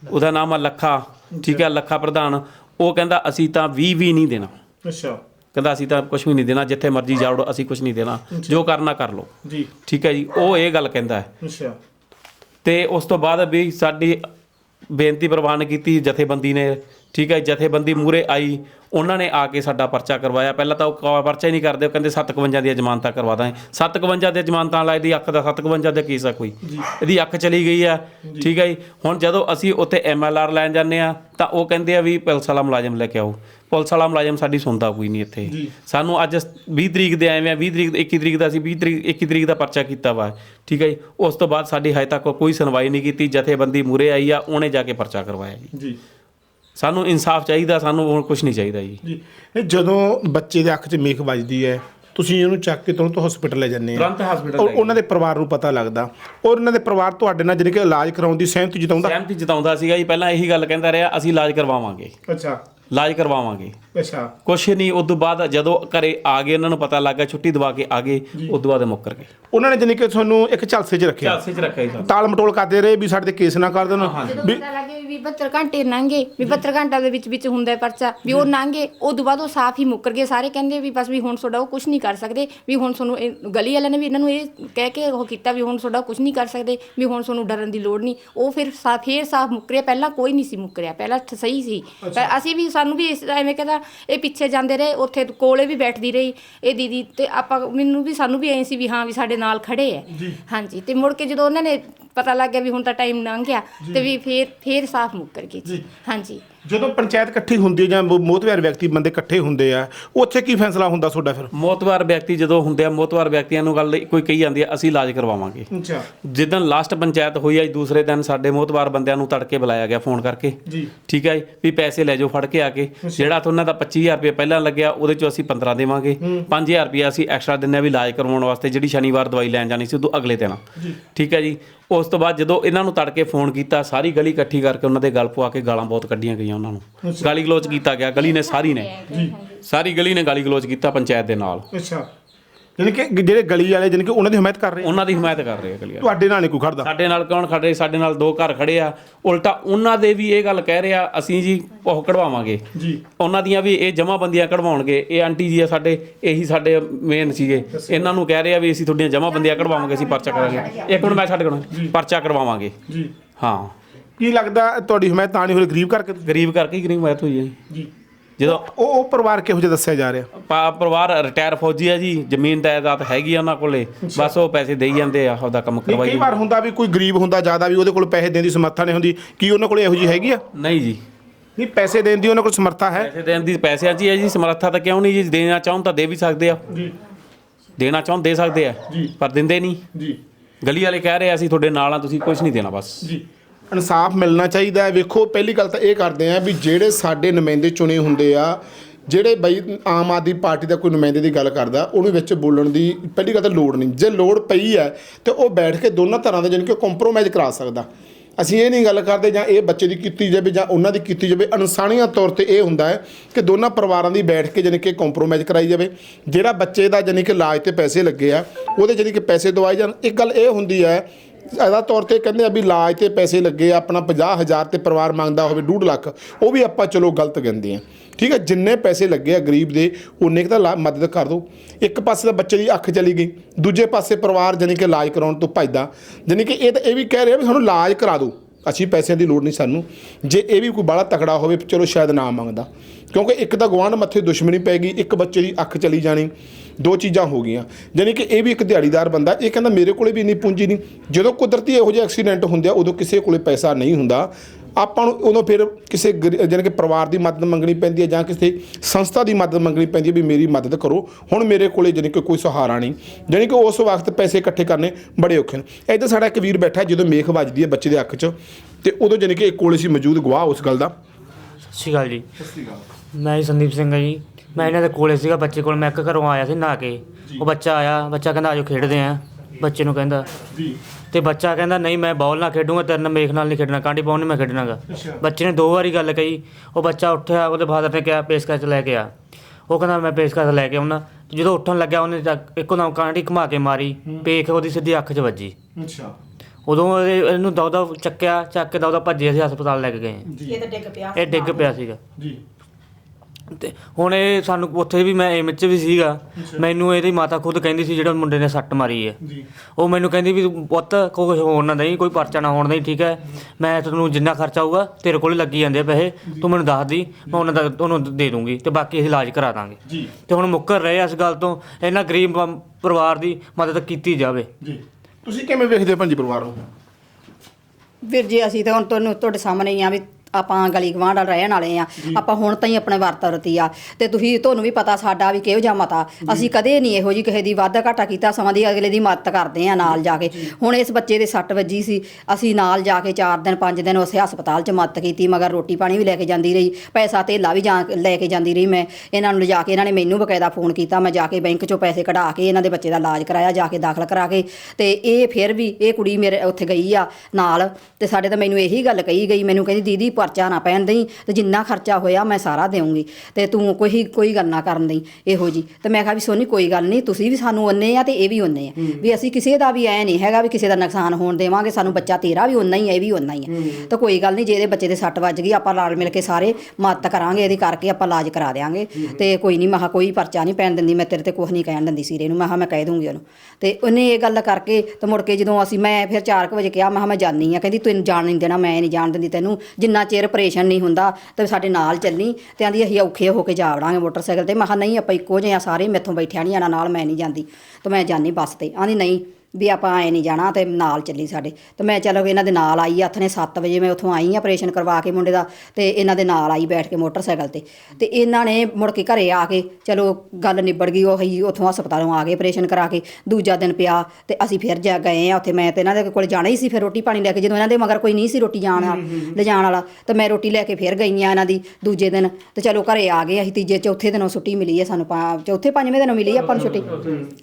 ਉਹਦਾ ਨਾਮ ਆ ਲੱਖਾ ਠੀਕ ਹੈ ਲੱਖਾ ਪ੍ਰਧਾਨ। ਉਹ ਕਹਿੰਦਾ ਅਸੀਂ ਤਾਂ 20 ਵੀ ਨਹੀਂ ਦੇਣਾ। ਅੱਛਾ। ਕਹਿੰਦਾ ਅਸੀਂ ਤਾਂ ਕੁਝ ਵੀ ਨਹੀਂ ਦੇਣਾ ਜਿੱਥੇ ਮਰਜ਼ੀ ਜਾਓ ਅਸੀਂ ਕੁਝ ਨਹੀਂ ਦੇਣਾ। ਜੋ ਕਰਨਾ ਕਰ ਲਓ। ਜੀ। ਠੀਕ ਹੈ ਜੀ ਉਹ ਇਹ ਗੱਲ ਕਹਿੰਦਾ ਹੈ। ਅੱਛਾ। ਤੇ ਉਸ ਤੋਂ ਬਾਅਦ ਵੀ ਸਾਡੀ ਬੇਨਤੀ ਪ੍ਰਵਾਨ ਕੀਤੀ ਜਥੇਬੰਦੀ ਨੇ। ਠੀਕ ਹੈ ਜਥੇਬੰਦੀ ਮੂਰੇ ਆਈ। ਉਹਨਾਂ ਨੇ ਆ ਕੇ ਸਾਡਾ ਪਰਚਾ ਕਰਵਾਇਆ। ਪਹਿਲਾਂ ਤਾਂ ਉਹ ਪਰਚਾ ਹੀ ਨਹੀਂ ਕਰਦੇ ਉਹ ਕਹਿੰਦੇ 57 ਦੀਆਂ ਜ਼ਮਾਨਤਾਂ ਕਰਵਾ ਦਾਂ 57 ਦੀਆਂ ਜ਼ਮਾਨਤਾਂ ਲਾਏ ਦੀ ਅੱਖ ਦਾ 57 ਦਾ ਕੇਸ ਆ ਕੋਈ? ਇਹਦੀ ਅੱਖ ਚਲੀ ਗਈ ਆ। ਠੀਕ ਹੈ ਜੀ? ਹੁਣ ਜਦੋਂ ਅਸੀਂ ਉੱਥੇ ਐਮਐਲਆਰ ਲੈਣ ਜਾਂਦੇ ਆ ਤਾਂ ਉਹ ਕਹਿੰਦੇ ਆ ਵੀ ਪੁਲਿਸ ਵਾਲਾ ਮੁਲਾਜ਼ਮ ਲੈ ਕੇ ਆਓ। ਪੁਲਿਸ ਵਾਲਾ ਮੁਲਾਜ਼ਮ ਸਾਡੀ ਸੁਣਦਾ ਕੋਈ ਨਹੀਂ ਇੱਥੇ। ਸਾਨੂੰ ਅੱਜ 20 ਤਰੀਕ ਦੇ ਆਏ ਆ 20 ਤਰੀਕ 21 ਤਰੀਕ ਦਾ ਅਸੀਂ 20 ਤਰੀਕ 21 ਤਰੀਕ ਦਾ ਪਰਚਾ ਕੀਤਾ ਵਾ। ਠੀਕ ਹੈ ਜੀ? ਉਸ ਤੋਂ ਬਾਅਦ ਸਾਡੀ ਹਜੇ ਤੱਕ ਕੋਈ ਸੁਣਵਾਈ ਨਹੀਂ ਕੀਤੀ। ਜਥੇਬੰਦੀ ਮੂਰੇ ਆਈ ਆ ਉਹਨੇ ਜਾ ਕੇ ਪਰਚਾ ਕਰਵਾਇਆ ਜੀ। ਜੀ। ਸਾਨੂੰ ਇਨਸਾਫ ਚਾਹੀਦਾ ਸਾਨੂੰ ਹੋਰ ਕੁਝ ਨਹੀਂ ਚਾਹੀਦਾ ਜੀ। ਜੀ ਇਹ ਜਦੋਂ ਬੱਚੇ ਦੇ ਅੱਖ 'ਚ ਮੇਖ ਵੱਜਦੀ ਹੈ ਤੁਸੀਂ ਇਹਨੂੰ ਚੱਕ ਕੇ ਤੁਰੰਤ ਹਸਪੀਟਲ ਲੈ ਜਾਂਦੇ ਆ। ਤੁਰੰਤ hospital ਔਰ ਲੈ ਉਹਨਾਂ ਦੇ ਪਰਿਵਾਰ ਨੂੰ ਪਤਾ ਲੱਗਦਾ। ਔਰ ਉਹਨਾਂ ਦੇ ਪਰਿਵਾਰ ਤੁਹਾਡੇ ਨਾਲ ਜਿਹੜੇ ਕਿ ਇਲਾਜ ਕਰਾਉਣ ਦੀ ਸਹਿਮਤੀ ਜਤਾਉਂਦਾ। ਸਹਿਮਤੀ ਜਤਾਉਂਦਾ ਸੀਗਾ ਜੀ ਪਹਿਲਾਂ ਇਹੀ ਗੱਲ ਕਹਿੰਦਾ ਰਿਹਾ ਅਸੀਂ ਇਲਾਜ ਕਰਵਾਵਾਂਗੇ। ਅੱਛਾ। ਇਲਾਜ ਕਰਵਾਵਾਂਗੇ। ਅੱਛਾ। ਕੁਛ ਨਹੀਂ ਉਸ ਤੋਂ ਬਾਅਦ ਜਦੋਂ ਘਰੇ ਆ ਗਏ ਉਹਨਾਂ ਨੂੰ ਪਤਾ ਲੱਗਾ ਛੁੱਟੀ ਦਵਾ ਕੇ ਆ ਗਏ ਉਸ ਤੋਂ ਬਾਅਦ ਇਹ ਮੁੱਕਰ ਗਏ। ਉਹਨਾਂ ਨੇ ਜਾਣੀ ਕਿ ਤੁਹਾਨੂੰ ਇੱਕ ਝਲਸੇ 'ਚ ਰੱਖਿਆ। ਝਾਂਸੇ 'ਚ ਰੱਖਿਆ ਜੀ ਸਾਨੂੰ। ਮਟੋਲ ਕਰਦੇ ਰਹੇ ਵੀ ਸਾਡੇ ਤੇ ਕੇਸ ਨਾ ਕਰ ਦੇਣ। ਜਦੋਂ ਵੀ ਪਤਾ ਲੱਗੇ ਵੀ 72 ਘੰਟੇ ਲੰਘੇ ਵੀ 72 ਘੰਟਿਆਂ ਦੇ ਵਿੱਚ ਵਿੱਚ ਹੁੰਦਾ ਹੈ ਪਰਚਾ ਵੀ ਉਹ ਲੰਘੇ ਉਹ ਤੋਂ ਬਾਅਦ ਉਹ ਸਾਫ਼ ਹੀ ਮੁੱਕਰ ਗਏ। ਸਾਰੇ ਕਹਿੰਦੇ ਵੀ ਬਸ ਵੀ ਹੁਣ ਤੁਹਾਡਾ ਉਹ ਕੁਝ ਨਹੀਂ ਕਰ ਸਕਦੇ ਵੀ ਹੁਣ ਤੁਹਾਨੂੰ ਇਹ- ਗਲੀ ਵਾਲਿਆਂ ਨੇ ਵੀ ਇਹਨਾਂ ਨੂੰ ਇਹ ਕਹਿ ਕੇ ਉਹ ਕੀਤਾ ਵੀ ਹੁਣ ਤੁਹਾਡਾ ਕੁਝ ਨਹੀਂ ਕਰ ਸਕਦੇ ਵੀ ਹੁਣ ਤੁਹਾਨੂੰ ਡਰਨ ਦੀ ਲੋੜ ਨਹੀਂ। ਉਹ ਫਿਰ ਸਾ ਫੇਰ ਸਾਫ਼ ਮੁੱਕਰਿਆ। ਪਹਿਲਾਂ ਕੋਈ ਨਹੀਂ ਸੀ ਮੁੱਕਰਿਆ ਪਹਿਲਾਂ ਠ- ਸਹੀ ਸੀ। ਪਰ ਅਸੀਂ ਵੀ ਸਾਨੂੰ ਵੀ ਇਸ ਐਵੇਂ ਕਹਿੰਦਾ ਇਹ ਪਿੱਛੇ ਜਾਂਦੇ ਰਹੇ ਉੱਥੇ ਕੋਲੇ ਵੀ ਬੈਠਦੀ ਰਹੀ ਇਹ ਦੀਦੀ ਤੇ ਆਪਾਂ ਮੈਨੂੰ ਵੀ ਸਾਨੂੰ ਵੀ ਐਂ ਸੀ ਵੀ ਹਾਂ ਵੀ ਸਾਡੇ ਨਾਲ ਖੜੇ ਹੈ ਹਾਂਜੀ ਤੇ ਮੁੜ ਕੇ ਜਦੋਂ ਉਹਨਾਂ ਨੇ ਪਤਾ ਲੱਗ ਗਿਆ ਵੀ ਹੁਣ ਤਾਂ ਟਾਈਮ ਲੰਘ ਗਿਆ ਤੇ ਵੀ ਫੇਰ ਫੇਰ ਸਾਫ਼ ਮੁੱਕਰ ਗਈ ਜੀ। ਹਾਂਜੀ। ਜਦੋਂ ਪੰਚਾਇਤ ਇਕੱਠੀ ਹੁੰਦੀ ਹੈ ਜਾਂ ਮੋ- ਮੋਹਤਵਾਰ ਵਿਅਕਤੀ ਬੰਦੇ ਇਕੱਠੇ ਹੁੰਦੇ ਆ ਉੱਥੇ ਕੀ ਫੈਸਲਾ ਹੁੰਦਾ ਤੁਹਾਡਾ ਫਿਰ? ਮੋਤਵਾਰ ਵਿਅਕਤੀ ਜਦੋਂ ਹੁੰਦੇ ਆ ਮੋਤਵਾਰ ਵਿਅਕਤੀਆਂ ਨੂੰ ਗੱਲ ਕੋਈ ਕਹੀ ਜਾਂਦੀ ਆ ਅਸੀਂ ਇਲਾਜ ਕਰਵਾਵਾਂਗੇ। ਅੱਛਾ। ਜਿੱਦਣ ਲਾਸਟ ਪੰਚਾਇਤ ਹੋਈ ਆ ਜੀ, ਦੂਸਰੇ ਦਿਨ ਸਾਡੇ ਮੋਤਵਾਰ ਬੰਦਿਆਂ ਨੂੰ ਤੜਕੇ ਬੁਲਾਇਆ ਗਿਆ ਫੋਨ ਕਰਕੇ। ਜੀ। ਠੀਕ ਹੈ ਜੀ, ਵੀ ਪੈਸੇ ਲੈ ਜਾਓ ਫੜ ਕੇ ਆ ਕੇ। ਜਿਹੜਾ ਤੁਹਾਨੂੰ ਦਾ 25000 ਰੁਪਏ ਪਹਿਲਾਂ ਲੱਗਿਆ ਉਹਦੇ ਚੋਂ ਅਸੀਂ 15 ਦੇਵਾਂਗੇ। 5000 ਰੁਪਏ ਅਸੀਂ ਐਕਸਟਰਾ ਦਿੰਨੇ ਆ ਵੀ ਇਲਾਜ ਕਰਵਾਉਣ ਵਾਸਤੇ ਜਿਹੜੀ ਸ਼ਨੀਵਾਰ ਦਵਾਈ ਲੈਣ ਜਾਣੀ ਸੀ ਉਦੋਂ ਅਗਲੇ ਦਿਨ। ਠੀਕ ਹੈ ਜੀ ਉਸ ਤੋਂ ਬਾਅਦ ਜਦੋਂ ਇਹਨਾਂ ਨੂੰ ਤੜਕੇ ਫੋਨ ਕੀਤਾ ਸਾਰੀ ਗਲੀ ਇਕੱਠੀ ਕਰਕੇ ਉਹਨਾਂ ਦੇ ਗਲ ਪਵਾ ਕੇ ਗਾਲਾਂ ਬਹੁਤ ਕੱਢੀਆਂ ਗਈਆਂ ਉਹਨਾਂ ਨੂੰ। ਗਾਲੀ ਗਲੋਚ ਕੀਤਾ ਗਿਆ ਗਲੀ ਨੇ ਸਾਰੀ ਨੇ। ਸਾਰੀ ਗਲੀ ਨੇ ਗਾਲੀ ਗਲੋਚ ਕੀਤਾ ਪੰਚਾਇਤ ਦੇ ਨਾਲ। ਅੱਛਾ। ਯਾਨੀ ਕਿ ਜਿਹੜੇ ਗਲੀ ਵਾਲੇ ਜਾਣੀ ਕਿ ਉਹਨਾਂ ਦੀ ਹਮਾਇਤ ਕਰ ਰਹੇ ਆ? ਉਹਨਾਂ ਦੀ ਹਮਾਇਤ ਕਰ ਰਹੇ ਆ ਗਲੀ ਵਾਲੇ। ਤੁਹਾਡੇ ਨਾਲ ਨਹੀਂ ਕੋਈ ਖੜਦਾ? ਸਾਡੇ ਨਾਲ ਕੌਣ ਖੜੇ? ਸਾਡੇ ਨਾਲ ਦੋ ਘਰ ਖੜੇ ਆ। ਉਲਟਾ ਉਹਨਾਂ ਦੇ ਵੀ ਇਹ ਗੱਲ ਕਹਿ ਰਿਹਾ ਅਸੀਂ ਜੀ ਉਹ ਕਢਵਾਵਾਂਗੇ। ਜੀ। ਉਹਨਾਂ ਦੀਆਂ ਵੀ ਇਹ ਜਮਾਬੰਦੀਆਂ ਕਢਵਾਉਣਗੇ। ਇਹ ਆਂਟੀ ਜੀ ਆ ਸਾਡੇ ਇਹੀ ਸਾਡੇ ਮੇਨ ਸੀਗੇ। ਇਹਨਾਂ ਨੂੰ ਕਹਿ ਰਹੇ ਆ ਵੀ ਅਸੀਂ ਤੁਹਾਡੀਆਂ ਜਮਾਬੰਦੀਆਂ ਕਢਵਾਵਾਂਗੇ ਅਸੀਂ ਪਰਚਾ ਕਰਾਂਗੇ। ਇੱਕ ਮਿੰਟ ਮੈਂ ਛੱਡ ਕਰਾਂ ਪਰਚਾ ਕਰਵਾਵਾਂਗੇ। ਜੀ। ਹਾਂ। ਕੀ ਲੱਗਦਾ ਤੁਹਾਡੀ ਹਮਾਇਤ ਤਾਂ ਨਹੀਂ ਹੋਈ ਗਰੀਬ ਕਰਕੇ? ਗਰੀਬ ਕਰਕੇ ਹੀ ਗਰੀਬ ਮੈਥ ਹੋਈ ਹੈ ਜੀ। ਜੀ ਜਦੋਂ ਉਹ ਉਹ ਪਰਿਵਾਰ ਕਿਹੋ ਜਿਹਾ ਦੱਸਿਆ ਜਾ ਰਿਹਾ? ਪਾ- ਪਰਿਵਾਰ ਰਿਟਾਇਰ ਫੌਜੀ ਆ ਜੀ ਜ਼ਮੀਨ ਜਾਇਦਾਦ ਹੈਗੀ ਆ ਉਹਨਾਂ ਕੋਲੇ ਬਸ ਉਹ ਪੈਸੇ ਦੇਈ ਜਾਂਦੇ ਆ ਆਪਦਾ ਕੰਮ ਨਹੀਂ ਕਰਵਾਈ ਕਈ ਵਾਰ ਹੁੰਦਾ ਵੀ ਕੋਈ ਗਰੀਬ ਹੁੰਦਾ ਜ਼ਿਆਦਾ ਵੀ ਉਹਦੇ ਕੋਲ ਪੈਸੇ ਦੇਣ ਦੀ ਸਮਰੱਥਾ ਨਹੀਂ ਹੁੰਦੀ ਕੀ ਉਹਨਾਂ ਕੋਲ ਇਹੋ ਜਿਹੀ ਹੈਗੀ ਆ? ਨਹੀਂ ਜੀ। ਨਹੀਂ ਪੈਸੇ ਦੇਣ ਦੀ ਉਹਨਾਂ ਕੋਲ ਸਮਰੱਥਾ ਹੈ? ਪੈਸੇ ਦੇਣ ਦੀ ਪੈਸਿਆਂ 'ਚ ਹੀ ਹੈ ਜੀ ਸਮਰੱਥਾ ਤਾਂ ਕਿਉਂ ਨਹੀਂ ਜੀ ਦੇਣਾ ਚਾਹਣ ਤਾਂ ਦੇ ਵੀ ਸਕਦੇ ਆ। ਜੀ। ਦੇਣਾ ਚਾਹਣ ਦੇ ਸਕਦੇ ਆ ਜੀ। ਪਰ ਦਿੰਦੇ ਨਹੀਂ। ਜੀ। ਗਲੀ ਵਾਲੇ ਕਹਿ ਰਹੇ ਆ ਅਸੀਂ ਤੁਹਾਡੇ ਨਾਲ ਆ ਤੁਸੀਂ ਕੁਝ ਨਹੀਂ ਦੇਣਾ ਬਸ। ਜੀ। ਇਨਸਾਫ ਮਿਲਣਾ ਚਾਹੀਦਾ ਹੈ। ਵੇਖੋ, ਪਹਿਲੀ ਗੱਲ ਤਾਂ ਇਹ ਕਰਦੇ ਆ ਵੀ ਜਿਹੜੇ ਸਾਡੇ ਨੁਮਾਇੰਦੇ ਚੁਣੇ ਹੁੰਦੇ ਆ, ਜਿਹੜੇ ਬਈ ਆਮ ਆਦਮੀ ਪਾਰਟੀ ਦਾ ਕੋਈ ਨੁਮਾਇੰਦੇ ਦੀ ਗੱਲ ਕਰਦਾ, ਉਹਨੂੰ ਵਿੱਚ ਬੋਲਣ ਦੀ ਪਹਿਲੀ ਗੱਲ ਤਾਂ ਲੋੜ ਨਹੀਂ। ਜੇ ਲੋੜ ਪਈ ਹੈ, ਤੇ ਉਹ ਬੈਠ ਕੇ ਦੋਨਾਂ ਤਰ੍ਹਾਂ ਦੇ ਜਾਣੀ ਕਿ ਕੰਪਰੋਮਾਈਜ਼ ਕਰਾ ਸਕਦਾ। ਅਸੀਂ ਇਹ ਨਹੀਂ ਗੱਲ ਕਰਦੇ ਜਾਂ ਇਹ ਬੱਚੇ ਦੀ ਕੀਤੀ ਜਾਵੇ ਜਾਂ ਉਹਨਾਂ ਦੀ ਕੀਤੀ ਜਾਵੇ। ਇਨਸਾਨੀਅਤ ਤੌਰ ਤੇ ਇਹ ਹੁੰਦਾ ਹੈ ਕਿ ਦੋਨਾਂ ਪਰਿਵਾਰਾਂ ਦੀ ਬੈਠ ਕੇ ਜਾਣੀ ਕਿ ਕੰਪਰੋਮਾਈਜ਼ ਕਰਾਈ ਜਾਵੇ। ਜਿਹੜਾ ਬੱਚੇ ਦਾ ਜਾਣੀ ਕਿ ਇਲਾਜ ਤੇ ਪੈਸੇ ਲੱਗੇ ਆ, ਉਹਦੇ ਜਾਣੀ ਕਿ ਪੈਸੇ ਦਵਾਏ ਜਾਣ। ਇੱਕ ਗੱਲ ਇਹ ਹੁੰਦੀ ਹੈ ਜ਼ਿਆਦਾ ਤੌਰ ਤੇ ਕਹਿੰਦੇ ਆ ਵੀ ਇਲਾਜ ਤੇ ਪੈਸੇ ਲੱਗੇ ਆ, ਆਪਣਾ 50000 ਤੇ ਪਰਿਵਾਰ ਮੰਗਦਾ ਹੋਵੇ 2 ਲੱਖ ਉਹ ਵੀ ਆਪਾਂ ਚਲੋ ਗਲਤ ਕਹਿੰਦੇ ਆ। ਠੀਕ ਹੈ ਜਿੰਨੇ ਪੈਸੇ ਲੱਗੇ ਆ ਗਰੀਬ ਦੇ ਉਨੇ ਕੁ ਤਾਂ ਲਾ- ਮਦਦ ਕਰ ਦਿਓ ਇੱਕ ਪਾਸੇ ਤਾਂ ਬੱਚੇ ਦੀ ਅੱਖ ਚਲੀ ਗਈ ਦੂਜੇ ਪਾਸੇ ਪਰਿਵਾਰ ਜਾਣੀ ਕਿ ਇਲਾਜ ਕਰਾਉਣ ਤੋਂ ਭੱਜਦਾ। ਜਾਣੀ ਕਿ ਇਹ ਤਾਂ ਇਹ ਵੀ ਕਹਿ ਰਿਹਾ ਵੀ ਸਾਨੂੰ ਇਲਾਜ ਕਰਾ ਦਿਓ ਅਸੀਂ ਪੈਸਿਆਂ ਦੀ ਲੋੜ ਨਹੀਂ ਸਾਨੂੰ। ਜੇ ਇਹ ਵੀ ਕੋਈ ਬਾਹਲਾ ਤਕੜਾ ਹੋਵੇ ਚਲੋ ਸ਼ਾਇਦ ਨਾ ਮੰਗਦਾ। ਕਿਉਂਕਿ ਇੱਕ ਤਾਂ ਗਵਾਂਢ ਮੱਥੇ ਦੁਸ਼ਮਣੀ ਪੈ ਗਈ ਇੱਕ ਬੱਚੇ ਦੀ ਅੱਖ ਚਲੀ ਜਾਣੀ। ਦੋ ਚੀਜ਼ਾਂ ਹੋ ਗਈਆਂ। ਜਾਣੀ ਕਿ ਇਹ ਵੀ ਇੱਕ ਦਿਹਾੜੀਦਾਰ ਬੰਦਾ ਇਹ ਕਹਿੰਦਾ ਮੇਰੇ ਕੋਲੇ ਵੀ ਇੰਨੀ ਪੂੰਜੀ ਨਹੀਂ। ਜਦੋਂ ਕੁਦਰਤੀ ਇਹੋ ਜਿਹੇ ਐਕਸੀਡੈਂਟ ਹੁੰਦੇ ਆ ਉਦੋਂ ਕਿਸੇ ਕੋਲੇ ਪੈਸਾ ਨਹੀਂ ਹੁੰਦਾ। ਆਪਾਂ ਨੂੰ ਉਦੋਂ ਫਿਰ ਕਿਸੇ ਗਰੀ- ਜਾਣੀ ਕਿ ਪਰਿਵਾਰ ਦੀ ਮਦਦ ਮੰਗਣੀ ਪੈਂਦੀ ਹੈ ਜਾਂ ਕਿਸੇ ਸੰਸਥਾ ਦੀ ਮਦਦ ਮੰਗਣੀ ਪੈਂਦੀ ਹੈ ਵੀ ਮੇਰੀ ਮਦਦ ਕਰੋ। ਹੁਣ ਮੇਰੇ ਕੋਲੇ ਜਾਣੀ ਕਿ ਕੋਈ ਸਹਾਰਾ ਨਹੀਂ। ਜਾਣੀ ਕਿ ਉਸ ਵਕਤ ਪੈਸੇ ਇਕੱਠੇ ਕਰਨੇ ਬੜੇ ਔਖੇ ਨੇ। ਇੱਧਰ ਸਾਡਾ ਇੱਕ ਵੀਰ ਬੈਠਾ ਜਦੋਂ ਮੇਖ ਵੱਜਦੀ ਹੈ ਬੱਚੇ ਦੇ ਅੱਖ 'ਚ ਤੇ ਉਦੋਂ ਜਾਣੀ ਕਿ ਇੱਕ ਕੋਲੇ ਸੀ ਮੌਜੂਦ ਗਵਾਹ ਉਸ ਗੱਲ ਦਾ। ਸਤਿ ਸ਼੍ਰੀ ਅਕਾਲ ਜੀ। ਮੈਂ ਸੰਦੀਪ ਸਿੰਘ ਹਾਂ ਜੀ। ਮੈਂ ਇਹਨਾਂ ਦੇ ਕੋਲੇ ਸੀਗਾ ਬੱਚੇ ਕੋਲ ਮੈਂ ਇੱਕ ਘਰੋਂ ਆਇਆ ਸੀ ਨਹਾ ਕੇ। ਉਹ ਬੱਚਾ ਆਇਆ ਬੱਚਾ ਕਹਿੰਦਾ ਆਜੋ ਖੇਡਦੇ ਆ। ਬੱਚੇ ਨੂੰ ਕਹਿੰਦਾ। ਜੀ। ਤੇ ਬੱਚਾ ਕਹਿੰਦਾ ਨਹੀਂ ਮੈਂ ਬਾਲ ਨਾਲ ਖੇਡੂੰਗਾ ਤੇਰੇ ਨਾਲ ਮੇਖ ਨਾਲ ਨਹੀਂ ਖੇਡਣਾ ਕਾਂਟੀ ਪਾਉਣ ਨਹੀਂ ਮੈਂ ਖੇਡਣਾਗਾ। ਬੱਚੇ ਨੇ ਦੋ ਵਾਰੀ ਗੱਲ ਕਹੀ। ਉਹ ਬੱਚਾ ਉੱਠਿਆ ਉਹਦੇ ਫਾਦਰ ਨੇ ਕਿਹਾ ਪੇਸ਼ਕਸ਼ ਲੈ ਕੇ ਆ। ਉਹ ਕਹਿੰਦਾ ਮੈਂ ਪੇਸ਼ਕਸ਼ ਲੈ ਕੇ ਆਉਣਾ। ਜਦੋਂ ਉੱਠਣ ਲੱਗਿਆ ਉਹਨੇ ਇੱਕੋ ਦਮ ਕਾਂਟੀ ਘੁਮਾ ਕੇ ਮਾਰੀ। ਪੇਖ ਉਹਦੀ ਸਿੱਧੀ ਅੱਖ 'ਚ ਵੱਜੀ। ਅੱਛਾ। ਉਦੋਂ ਇਹ- ਇਹਨੂੰ ਦੌਦਾ ਚੱਕਿਆ ਚੱਕ ਕੇ ਦੌਦਾ ਭੱਜੇ ਅਸੀਂ ਹਸਪਤਾਲ ਲੈ ਕੇ ਗਏ। ਇਹ ਤਾਂ ਡਿੱਗ ਪਿਆ ਇਹ ਡਿੱਗ ਪਿਆ ਸੀਗਾ। ਜੀ। ਤੇ ਹੁਣ ਇਹ ਸਾਨੂੰ ਉੱਥੇ ਵੀ ਮੈਂ ਏਮ 'ਚ ਵੀ ਸੀਗਾ। ਮੈਨੂੰ ਇਹਦੀ ਮਾਤਾ ਖੁਦ ਕਹਿੰਦੀ ਸੀ ਜਿਹੜਾ ਮੁੰਡੇ ਨੇ ਸੱਟ ਮਾਰੀ ਹੈ। ਜੀ। ਉਹ ਮੈਨੂੰ ਕਹਿੰਦੀ ਵੀ ਪੁੱਤ ਕੋਈ ਹੋਣ ਨਾ ਦੇਈ ਕੋਈ ਪਰਚਾ ਨਾ ਹੋਣ ਦੇਈ ਠੀਕ ਹੈ। ਮੈਂ ਤੈਨੂੰ ਜਿੰਨਾ ਖਰਚਾ ਆਊਗਾ ਤੇਰੇ ਕੋਲ ਲੱਗੀ ਜਾਂਦੇ ਆ ਪੈਸੇ। ਤੂੰ ਮੈਨੂੰ ਦੱਸ ਦੀ ਮੈਂ ਉਹਨਾਂ ਦਾ ਉਹਨੂੰ ਦੇ ਦੂੰਗੀ ਤੇ ਬਾਕੀ ਅਸੀਂ ਇਲਾਜ ਕਰਾ ਦਾਂਗੇ। ਜੀ। ਤੇ ਹੁਣ ਮੁੱਕਰ ਰਹੇ ਆ ਇਸ ਗੱਲ ਤੋਂ। ਇਹਨਾਂ ਗਰੀਬ ਪਰਿਵਾਰ ਦੀ ਮਦਦ ਕੀਤੀ ਜਾਵੇ। ਜੀ। ਤੁਸੀਂ ਕਿਵੇਂ ਵੇਖਦੇ ਹੋ ਭੰਜੀ ਪਰਿਵਾਰ ਨੂੰ? ਵੀਰ ਜੀ ਅਸੀਂ ਤਾਂ ਹੁਣ ਤੁਹਾਨੂੰ ਤੁਹਾਡੇ ਸਾਹਮਣੇ ਹੀ ਆ ਵੀ ਆਪਾਂ ਗਲੀ ਗਵਾਂਢ ਵਾਲ ਰਹਿਣ ਵਾਲੇ ਆ ਆਪਾਂ ਹੁਣ ਤਾਂ ਹੀ ਆਪਣੇ ਵਰਤ ਵਰਤੀ ਆ। ਤੇ ਤੁਸੀਂ ਤੁਹਾਨੂੰ ਵੀ ਪਤਾ ਸਾਡਾ ਵੀ ਕਿਹੋ ਜਿਹਾ ਮਤਾ। ਅਸੀਂ ਕਦੇ ਨਹੀਂ ਇਹੋ ਜੀ ਕਿਸੇ ਦੀ ਵਾਧਾ ਘਾਟਾ ਕੀਤਾ ਸਮਾਂ ਦੀ ਅਗਲੇ ਦੀ ਮਦਦ ਕਰਦੇ ਆ ਨਾਲ ਜਾ ਕੇ। ਹੁਣ ਇਸ ਬੱਚੇ ਦੇ ਸੱਟ ਵੱਜੀ ਸੀ ਅਸੀਂ ਨਾਲ ਜਾ ਕੇ 4 ਦਿਨ 5 ਦਿਨ ਉਸੇ ਹਸਪਤਾਲ 'ਚ ਮਦਦ ਕੀਤੀ ਮਗਰ ਰੋਟੀ ਪਾਣੀ ਵੀ ਲੈ ਕੇ ਜਾਂਦੀ ਰਹੀ ਪੈਸਾ ਧੇਲਾ ਵੀ ਜਾ ਲੈ ਕੇ ਜਾਂਦੀ ਰਹੀ ਮੈਂ। ਇਹਨਾਂ ਨੂੰ ਲਿਜਾ ਕੇ ਇਹਨਾਂ ਨੇ ਮੈਨੂੰ ਬਕਾਇਦਾ ਫੋਨ ਕੀਤਾ ਮੈਂ ਜਾ ਕੇ ਬੈਂਕ 'ਚੋਂ ਪੈਸੇ ਕਢਾ ਕੇ ਇਹਨਾਂ ਦੇ ਬੱਚੇ ਦਾ ਇਲਾਜ ਕਰਾਇਆ ਜਾ ਕੇ ਦਾਖਲ ਕਰਾ ਕੇ। ਤੇ ਇਹ ਫਿਰ ਵੀ ਇਹ ਕੁੜੀ ਮੇਰੇ ਉੱਥੇ ਗਈ ਆ ਨਾਲ ਤੇ ਸਾਡੇ ਤਾਂ ਮੈਨੂੰ ਇਹੀ ਗੱਲ ਕਹੀ ਗਈ ਮੈਨੂੰ ਕਹਿੰਦੀ ਦੀਦੀ ਪਰਚਾ ਨਾ ਪੈਣ ਦੇਈ ਤੇ ਜਿੰਨਾ ਖਰਚਾ ਹੋਇਆ ਮੈਂ ਸਾਰਾ ਦੇਵਾਂਗੀ ਤੇ ਤੂੰ ਕੋਈ ਕੋਈ ਗੱਲ ਨਾ ਕਰਨ ਦੇਈ ਇਹੋ ਜੀ ਤੇ ਮੈਂ ਕਿਹਾ ਵੀ ਸੋਨੀ ਕੋਈ ਗੱਲ ਨਹੀਂ ਤੁਸੀਂ ਵੀ ਸਾਨੂੰ ਉਹਨੇ ਆ ਤੇ ਇਹ ਵੀ ਉਹਨੇ ਆ। ਵੀ ਅਸੀਂ ਕਿਸੇ ਦਾ ਵੀ ਐ ਨਹੀਂ ਹੈਗਾ ਵੀ ਕਿਸੇ ਦਾ ਨੁਕਸਾਨ ਹੋਣ ਦੇਵਾਂਗੇ ਸਾਨੂੰ ਬੱਚਾ ਤੇਰਾ ਵੀ ਓਨਾ ਹੀ ਹੈ ਇਹ ਵੀ ਓਨਾ ਹੀ ਹੈ। ਤਾਂ ਕੋਈ ਗੱਲ ਨਹੀਂ ਜੇ ਇਹਦੇ ਬੱਚੇ ਦੇ ਸੱਟ ਵੱਜ ਗਈ ਆਪਾਂ ਨਾਲ ਮਿਲ ਕੇ ਸਾਰੇ ਮਦਦ ਕਰਾਂਗੇ ਇਹਦੀ ਕਰਕੇ ਆਪਾਂ ਇਲਾਜ ਕਰਾ ਦੇਾਂਗੇ ਤੇ ਕੋਈ ਨਹੀਂ ਮਹਾ ਕੋਈ ਪਰਚਾ ਨਹੀਂ ਪੈਣ ਦਿੰਦੀ ਮੈਂ ਤੇਰੇ ਤੇ ਕੁਝ ਨਹੀਂ ਕਹਿਣ ਦਿੰਦੀ ਸੀਰੇ ਨੂੰ ਮੈਂ ਕਿਹਾ ਮੈਂ ਕਹਿ ਦੂੰਗੀ ਉਹਨੂੰ। ਤੇ ਉਹਨੇ ਇਹ ਗੱਲ ਕਰਕੇ ਤੇ ਮੁੜ ਕੇ ਜਦੋਂ ਅਸੀਂ ਮੈਂ ਫਿਰ 4 ਵਜੇ ਕਿਹਾ ਮੈਂ ਕਿਹਾ ਮੈਂ ਜਾਣੀ ਆ ਕਹਿੰਦੀ ਤੈਨੂੰ ਜਾਣ ਨਹੀਂ ਦੇਣਾ ਮੈਂ ਨਹੀਂ ਜਾਣ ਦਿੰਦੀ ਤੈਨੂੰ ਜਿੰਨਾ ਚਿਰ ਆਪਰੇਸ਼ਨ ਨਹੀਂ ਹੁੰਦਾ ਤੇ ਸਾਡੇ ਨਾਲ ਚੱਲੀ ਤੇ ਆਂਦੀ ਅਸੀਂ ਔਖੇ ਹੋ ਕੇ ਜਾ ਵੜਾਂਗੇ ਮੋਟਰਸਾਈਕਲ ਤੇ। ਮੈਂ ਕਿਹਾ, ਨਹੀਂ, ਆਪਾਂ ਇੱਕੋ ਜਿਹੇ ਆ ਸਾਰੇ, ਮੈਥੋਂ ਬੈਠਿਆ ਨਹੀਂ ਜਾਣਾ ਨਾਲ, ਮੈਂ ਨਹੀਂ ਜਾਂਦੀ। ਤੇ ਮੈਂ ਜਾਣੀ ਬੱਸ ਤੇ। ਆਂਦੀ, ਨਹੀਂ ਵੀ ਆਪਾਂ ਐ ਨਹੀਂ ਜਾਣਾ ਤੇ ਨਾਲ ਚੱਲੀ ਸਾਡੇ। ਤੇ ਮੈਂ ਚਲੋ ਇਹਨਾਂ ਦੇ ਨਾਲ ਆਈ ਹੱਥ ਨੇ 7 ਵਜੇ ਮੈਂ ਉੱਥੋਂ ਆਈ ਆਪਰੇਸ਼ਨ ਕਰਵਾ ਕੇ ਮੁੰਡੇ ਦਾ ਤੇ ਇਹਨਾਂ ਦੇ ਨਾਲ ਆਈ ਬੈਠ ਕੇ ਮੋਟਰਸਾਈਕਲ ਤੇ। ਤੇ ਇਹਨਾਂ ਨੇ ਮੁੜ ਕੇ ਘਰੇ ਆ ਕੇ ਚਲੋ ਗੱਲ ਨਿਬੜ ਗਈ ਉਹ ਹੀ ਉੱਥੋਂ ਹਸਪਤਾਲੋਂ ਆ ਗਏ ਆਪਰੇਸ਼ਨ ਕਰਾ ਕੇ। ਦੂਜਾ ਦਿਨ ਪਿਆ ਤੇ ਅਸੀਂ ਫਿਰ ਜਾ ਗਏ ਆ ਉੱਥੇ। ਮੈਂ ਤੇ ਇਹਨਾਂ ਦੇ ਕੋਲ ਜਾਣਾ ਹੀ ਸੀ ਫਿਰ ਰੋਟੀ ਪਾਣੀ ਲੈ ਕੇ ਜਦੋਂ ਇਹਨਾਂ ਦੇ ਮਗਰ ਕੋਈ ਨਹੀਂ ਸੀ ਰੋਟੀ ਜਾਣ ਲਿਜਾਣ ਵਾਲਾ ਤੇ ਮੈਂ ਰੋਟੀ ਲੈ ਕੇ ਫਿਰ ਗਈ ਆ ਇਹਨਾਂ ਦੀ ਦੂਜੇ ਦਿਨ। ਤੇ ਚਲੋ ਘਰੇ ਆ ਗਏ ਅਸੀਂ ਤੀਜੇ ਚੌਥੇ ਦਿਨੋਂ ਛੁੱਟੀ ਮਿਲੀ ਹੈ ਸਾਨੂੰ ਪਾ- ਚੌਥੇ ਪੰਜਵੇਂ ਦਿਨੋਂ ਮਿਲੀ ਆਪਾਂ ਨੂੰ ਛੁੱਟੀ।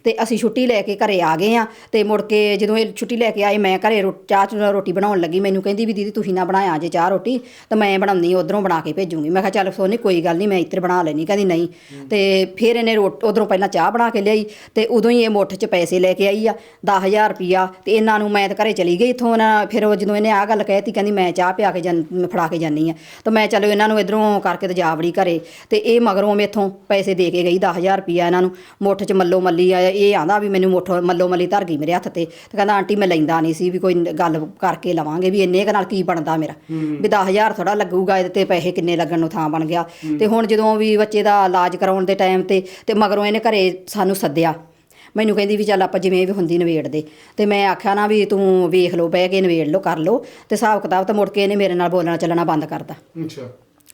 ਤੇ ਅਸੀਂ ਛੁੱਟੀ ਲੈ ਕੇ ਘਰੇ ਆ ਗਏ ਆ ਤੇ ਮੁੜ ਕੇ ਜਦੋਂ ਇਹ ਛੁੱਟੀ ਲੈ ਕੇ ਆਏ ਮੈਂ ਘਰੇ ਰੋ- ਚਾਹ ਚ ਰੋਟੀ ਬਣਾਉਣ ਲੱਗੀ। ਮੈਨੂੰ ਕਹਿੰਦੀ ਵੀ ਦੀਦੀ ਤੁਸੀਂ ਨਾ ਬਣਾਇਆ ਜੇ ਚਾਹ ਰੋਟੀ ਤਾਂ ਮੈਂ ਬਣਾਉਂਦੀ ਉਧਰੋਂ ਬਣਾ ਕੇ ਭੇਜੂਗੀ। ਮੈਂ ਕਿਹਾ ਚੱਲ ਸੋਨੀ ਕੋਈ ਗੱਲ ਨਹੀਂ ਮੈਂ ਇੱਧਰ ਬਣਾ ਲੈਣੀ ਕਹਿੰਦੀ ਨਹੀਂ। ਤੇ ਫਿਰ ਇਹਨੇ ਉਧਰੋਂ ਪਹਿਲਾਂ ਚਾਹ ਬਣਾ ਕੇ ਲਿਆਈ ਤੇ ਉਦੋਂ ਹੀ ਇਹ ਮੁੱਠ 'ਚ ਪੈਸੇ ਲੈ ਕੇ ਆਈ ਆ 10000 ਰੁਪਿਆ ਤੇ ਇਹਨਾਂ ਨੂੰ ਮੈਂ ਤਾਂ ਘਰੇ ਚਲੀ ਗਈ ਇਥੋਂ ਨਾ ਫਿਰ ਉਹ ਜਦੋਂ ਇਹਨੇ ਆਹ ਗੱਲ ਕਹਿਤੀ ਕਹਿੰਦੀ ਮੈਂ ਚਾਹ ਪਿਆ ਕੇ ਜਾਂ ਫੜਾ ਕੇ ਜਾਨੀ ਆ। ਤਾਂ ਮੈਂ ਚਲੋ ਇਹਨਾਂ ਨੂੰ ਇਧਰੋਂ ਕਰਕੇ ਤੇ ਜਾ ਵੜੀ ਘਰੇ। ਤੇ ਇਹ ਮਗਰੋਂ ਮੇਥੋਂ ਪੈਸੇ ਦੇ ਕੇ ਗਈ 10000 ਰੁਪਿਆ ਇਹਨਾਂ ਨੂੰ। ਮੁੱਠ 'ਚ ਮੱਲੋ ਮੱਲੀ ਆ ਇਹ ਆਂਦਾ ਵੀ ਮੈਨੂੰ ਮੁੱਠ ਮੱਲੋ ਮੱਲੀ ਧਰ ਗਈ ਮੇਰੇ ਹੱਥ ਤੇ ਤੇ ਕਹਿੰਦਾ ਆਂਟੀ ਮੈਂ ਲੈਂਦਾ ਨਹੀਂ ਸੀ ਵੀ ਕੋਈ ਗੱਲ ਕਰਕੇ ਲਵਾਂਗੇ ਵੀ ਇੰਨੇ ਕੁ ਨਾਲ ਕੀ ਬਣਦਾ ਮੇਰਾ। ਵੀ 10000 ਥੋੜਾ ਲੱਗੂਗਾ ਇਹਦੇ ਤੇ ਪੈਸੇ ਕਿੰਨੇ ਲੱਗਣ ਨੂੰ ਥਾਂ ਬਣ ਗਿਆ। ਤੇ ਹੁਣ ਜਦੋਂ ਵੀ ਬੱਚੇ ਦਾ ਇਲਾਜ ਕਰਾਉਣ ਦੇ ਟਾਈਮ ਤੇ ਤੇ ਮਗਰੋਂ ਇਹਨੇ ਘਰੇ ਸਾਨੂੰ ਸੱਦਿਆ। ਮੈਨੂੰ ਕਹਿੰਦੀ ਵੀ ਚੱਲ ਆਪਾਂ ਜਿਵੇਂ ਵੀ ਹੁੰਦੀ ਨਵੇੜ ਦੇ। ਤੇ ਮੈਂ ਆਖਿਆ ਨਾ ਵੀ ਤੂੰ ਵੇਖ ਲਓ ਬਹਿ ਕੇ ਨਵੇੜ ਲਓ ਕਰ ਲਓ। ਤੇ ਹਿਸਾਬ ਕਿਤਾਬ ਤਾਂ ਮੁੜ ਕੇ ਇਹਨੇ ਮੇਰੇ ਨਾਲ ਬੋਲਣਾ ਚੱਲਣਾ ਬੰਦ ਕਰਤਾ। ਅੱਛਾ।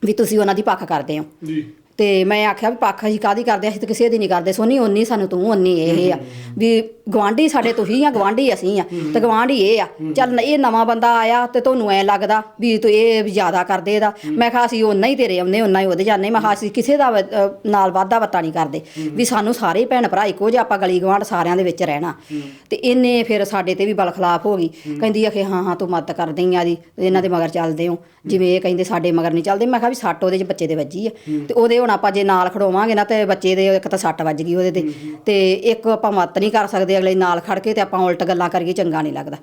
ਵੀ ਤੁਸੀਂ ਉਹਨਾਂ ਦੀ ਪੱਖ ਕਰਦੇ ਹੋ। ਜੀ। ਤੇ ਮੈਂ ਆਖਿਆ ਵੀ ਪੱਖ ਅਸੀਂ ਕਾਦੀ ਕਰਦੇ ਅਸੀਂ ਤਾਂ ਕਿਸੇ ਦੀ ਨਹੀਂ ਕਰਦੇ। ਸੋਨੀ, ਓਨੀ ਸਾਨੂੰ ਤੂੰ, ਓਨੀ ਇਹ ਆ। ਵੀ ਗਵਾਂਢੀ ਸਾਡੇ ਤੁਸੀਂ ਆ ਗਵਾਂਢੀ ਅਸੀਂ ਆ। ਤੇ ਗਵਾਂਢੀ ਇਹ ਆ। ਚੱਲ ਇਹ ਨਵਾਂ ਬੰਦਾ ਆਇਆ ਤੇ ਤੁਹਾਨੂੰ ਐ ਲੱਗਦਾ ਵੀ ਤੂੰ ਇਹ ਜ਼ਿਆਦਾ ਕਰਦੇ ਇਹਦਾ। ਮੈਂ ਕਿਹਾ ਅਸੀਂ ਓਨਾ ਹੀ ਤੇਰੇ ਆਉਂਦੇ, ਓਨਾ ਹੀ ਉਹਦੇ ਜਾਂਦੇ। ਮੈਂ ਕਿਹਾ ਅਸੀਂ ਕਿਸੇ ਦਾ ਨਾਲ ਵਾਧਾ ਵਟਾ ਨਹੀਂ ਕਰਦੇ। ਵੀ ਸਾਨੂੰ ਸਾਰੇ ਭੈਣ ਭਰਾ ਇੱਕੋ ਜਿਹੇ ਆਪਾਂ ਗਲੀ ਗਵਾਂਢ ਸਾਰਿਆਂ ਦੇ ਵਿੱਚ ਰਹਿਣਾ। ਤੇ ਇਹਨੇ ਫਿਰ ਸਾਡੇ ਤੇ ਵੀ ਬਲ ਖਿਲਾਫ ਹੋ ਗਈ। ਕਹਿੰਦੀ ਆ ਕਿ ਹਾਂ ਹਾਂ, ਤੂੰ ਮਦਦ ਕਰਦੀ ਆ ਦੀ ਇਹਨਾਂ ਦੇ ਮਗਰ ਚੱਲਦੇ ਹੋ ਜਿਵੇਂ ਇਹ ਕਹਿੰਦੇ ਸਾਡੇ ਮਗਰ ਨਹੀਂ ਚੱਲਦੇ। ਮੈਂ ਕਿਹਾ ਵੀ ਸੱਟ ਉਹਦੇ 'ਚ ਬੱਚੇ ਦੇ ਵੱਜੀ ਆ। ਤੇ ਉਹਦੇ ਹੁਣ ਆਪਾਂ ਜੇ ਨਾਲ ਖੜੋਵਾਂਗੇ ਨਾ ਤੇ ਬੱਚੇ ਦੇ ਇੱਕ ਤਾਂ ਸੱਟ ਵੱਜ ਗਈ ਉਹਦੇ ਤੇ। ਤੇ ਇੱਕ ਆਪਾਂ ਮਤ ਨਹੀਂ ਕਰ ਸਕਦੇ ਅਗਲੇ ਨਾਲ ਖੜ ਕੇ ਤੇ ਆਪਾਂ ਉਲਟ ਗੱਲਾਂ ਕਰੀਏ ਚੰਗਾ ਨਹੀਂ ਲੱਗਦਾ।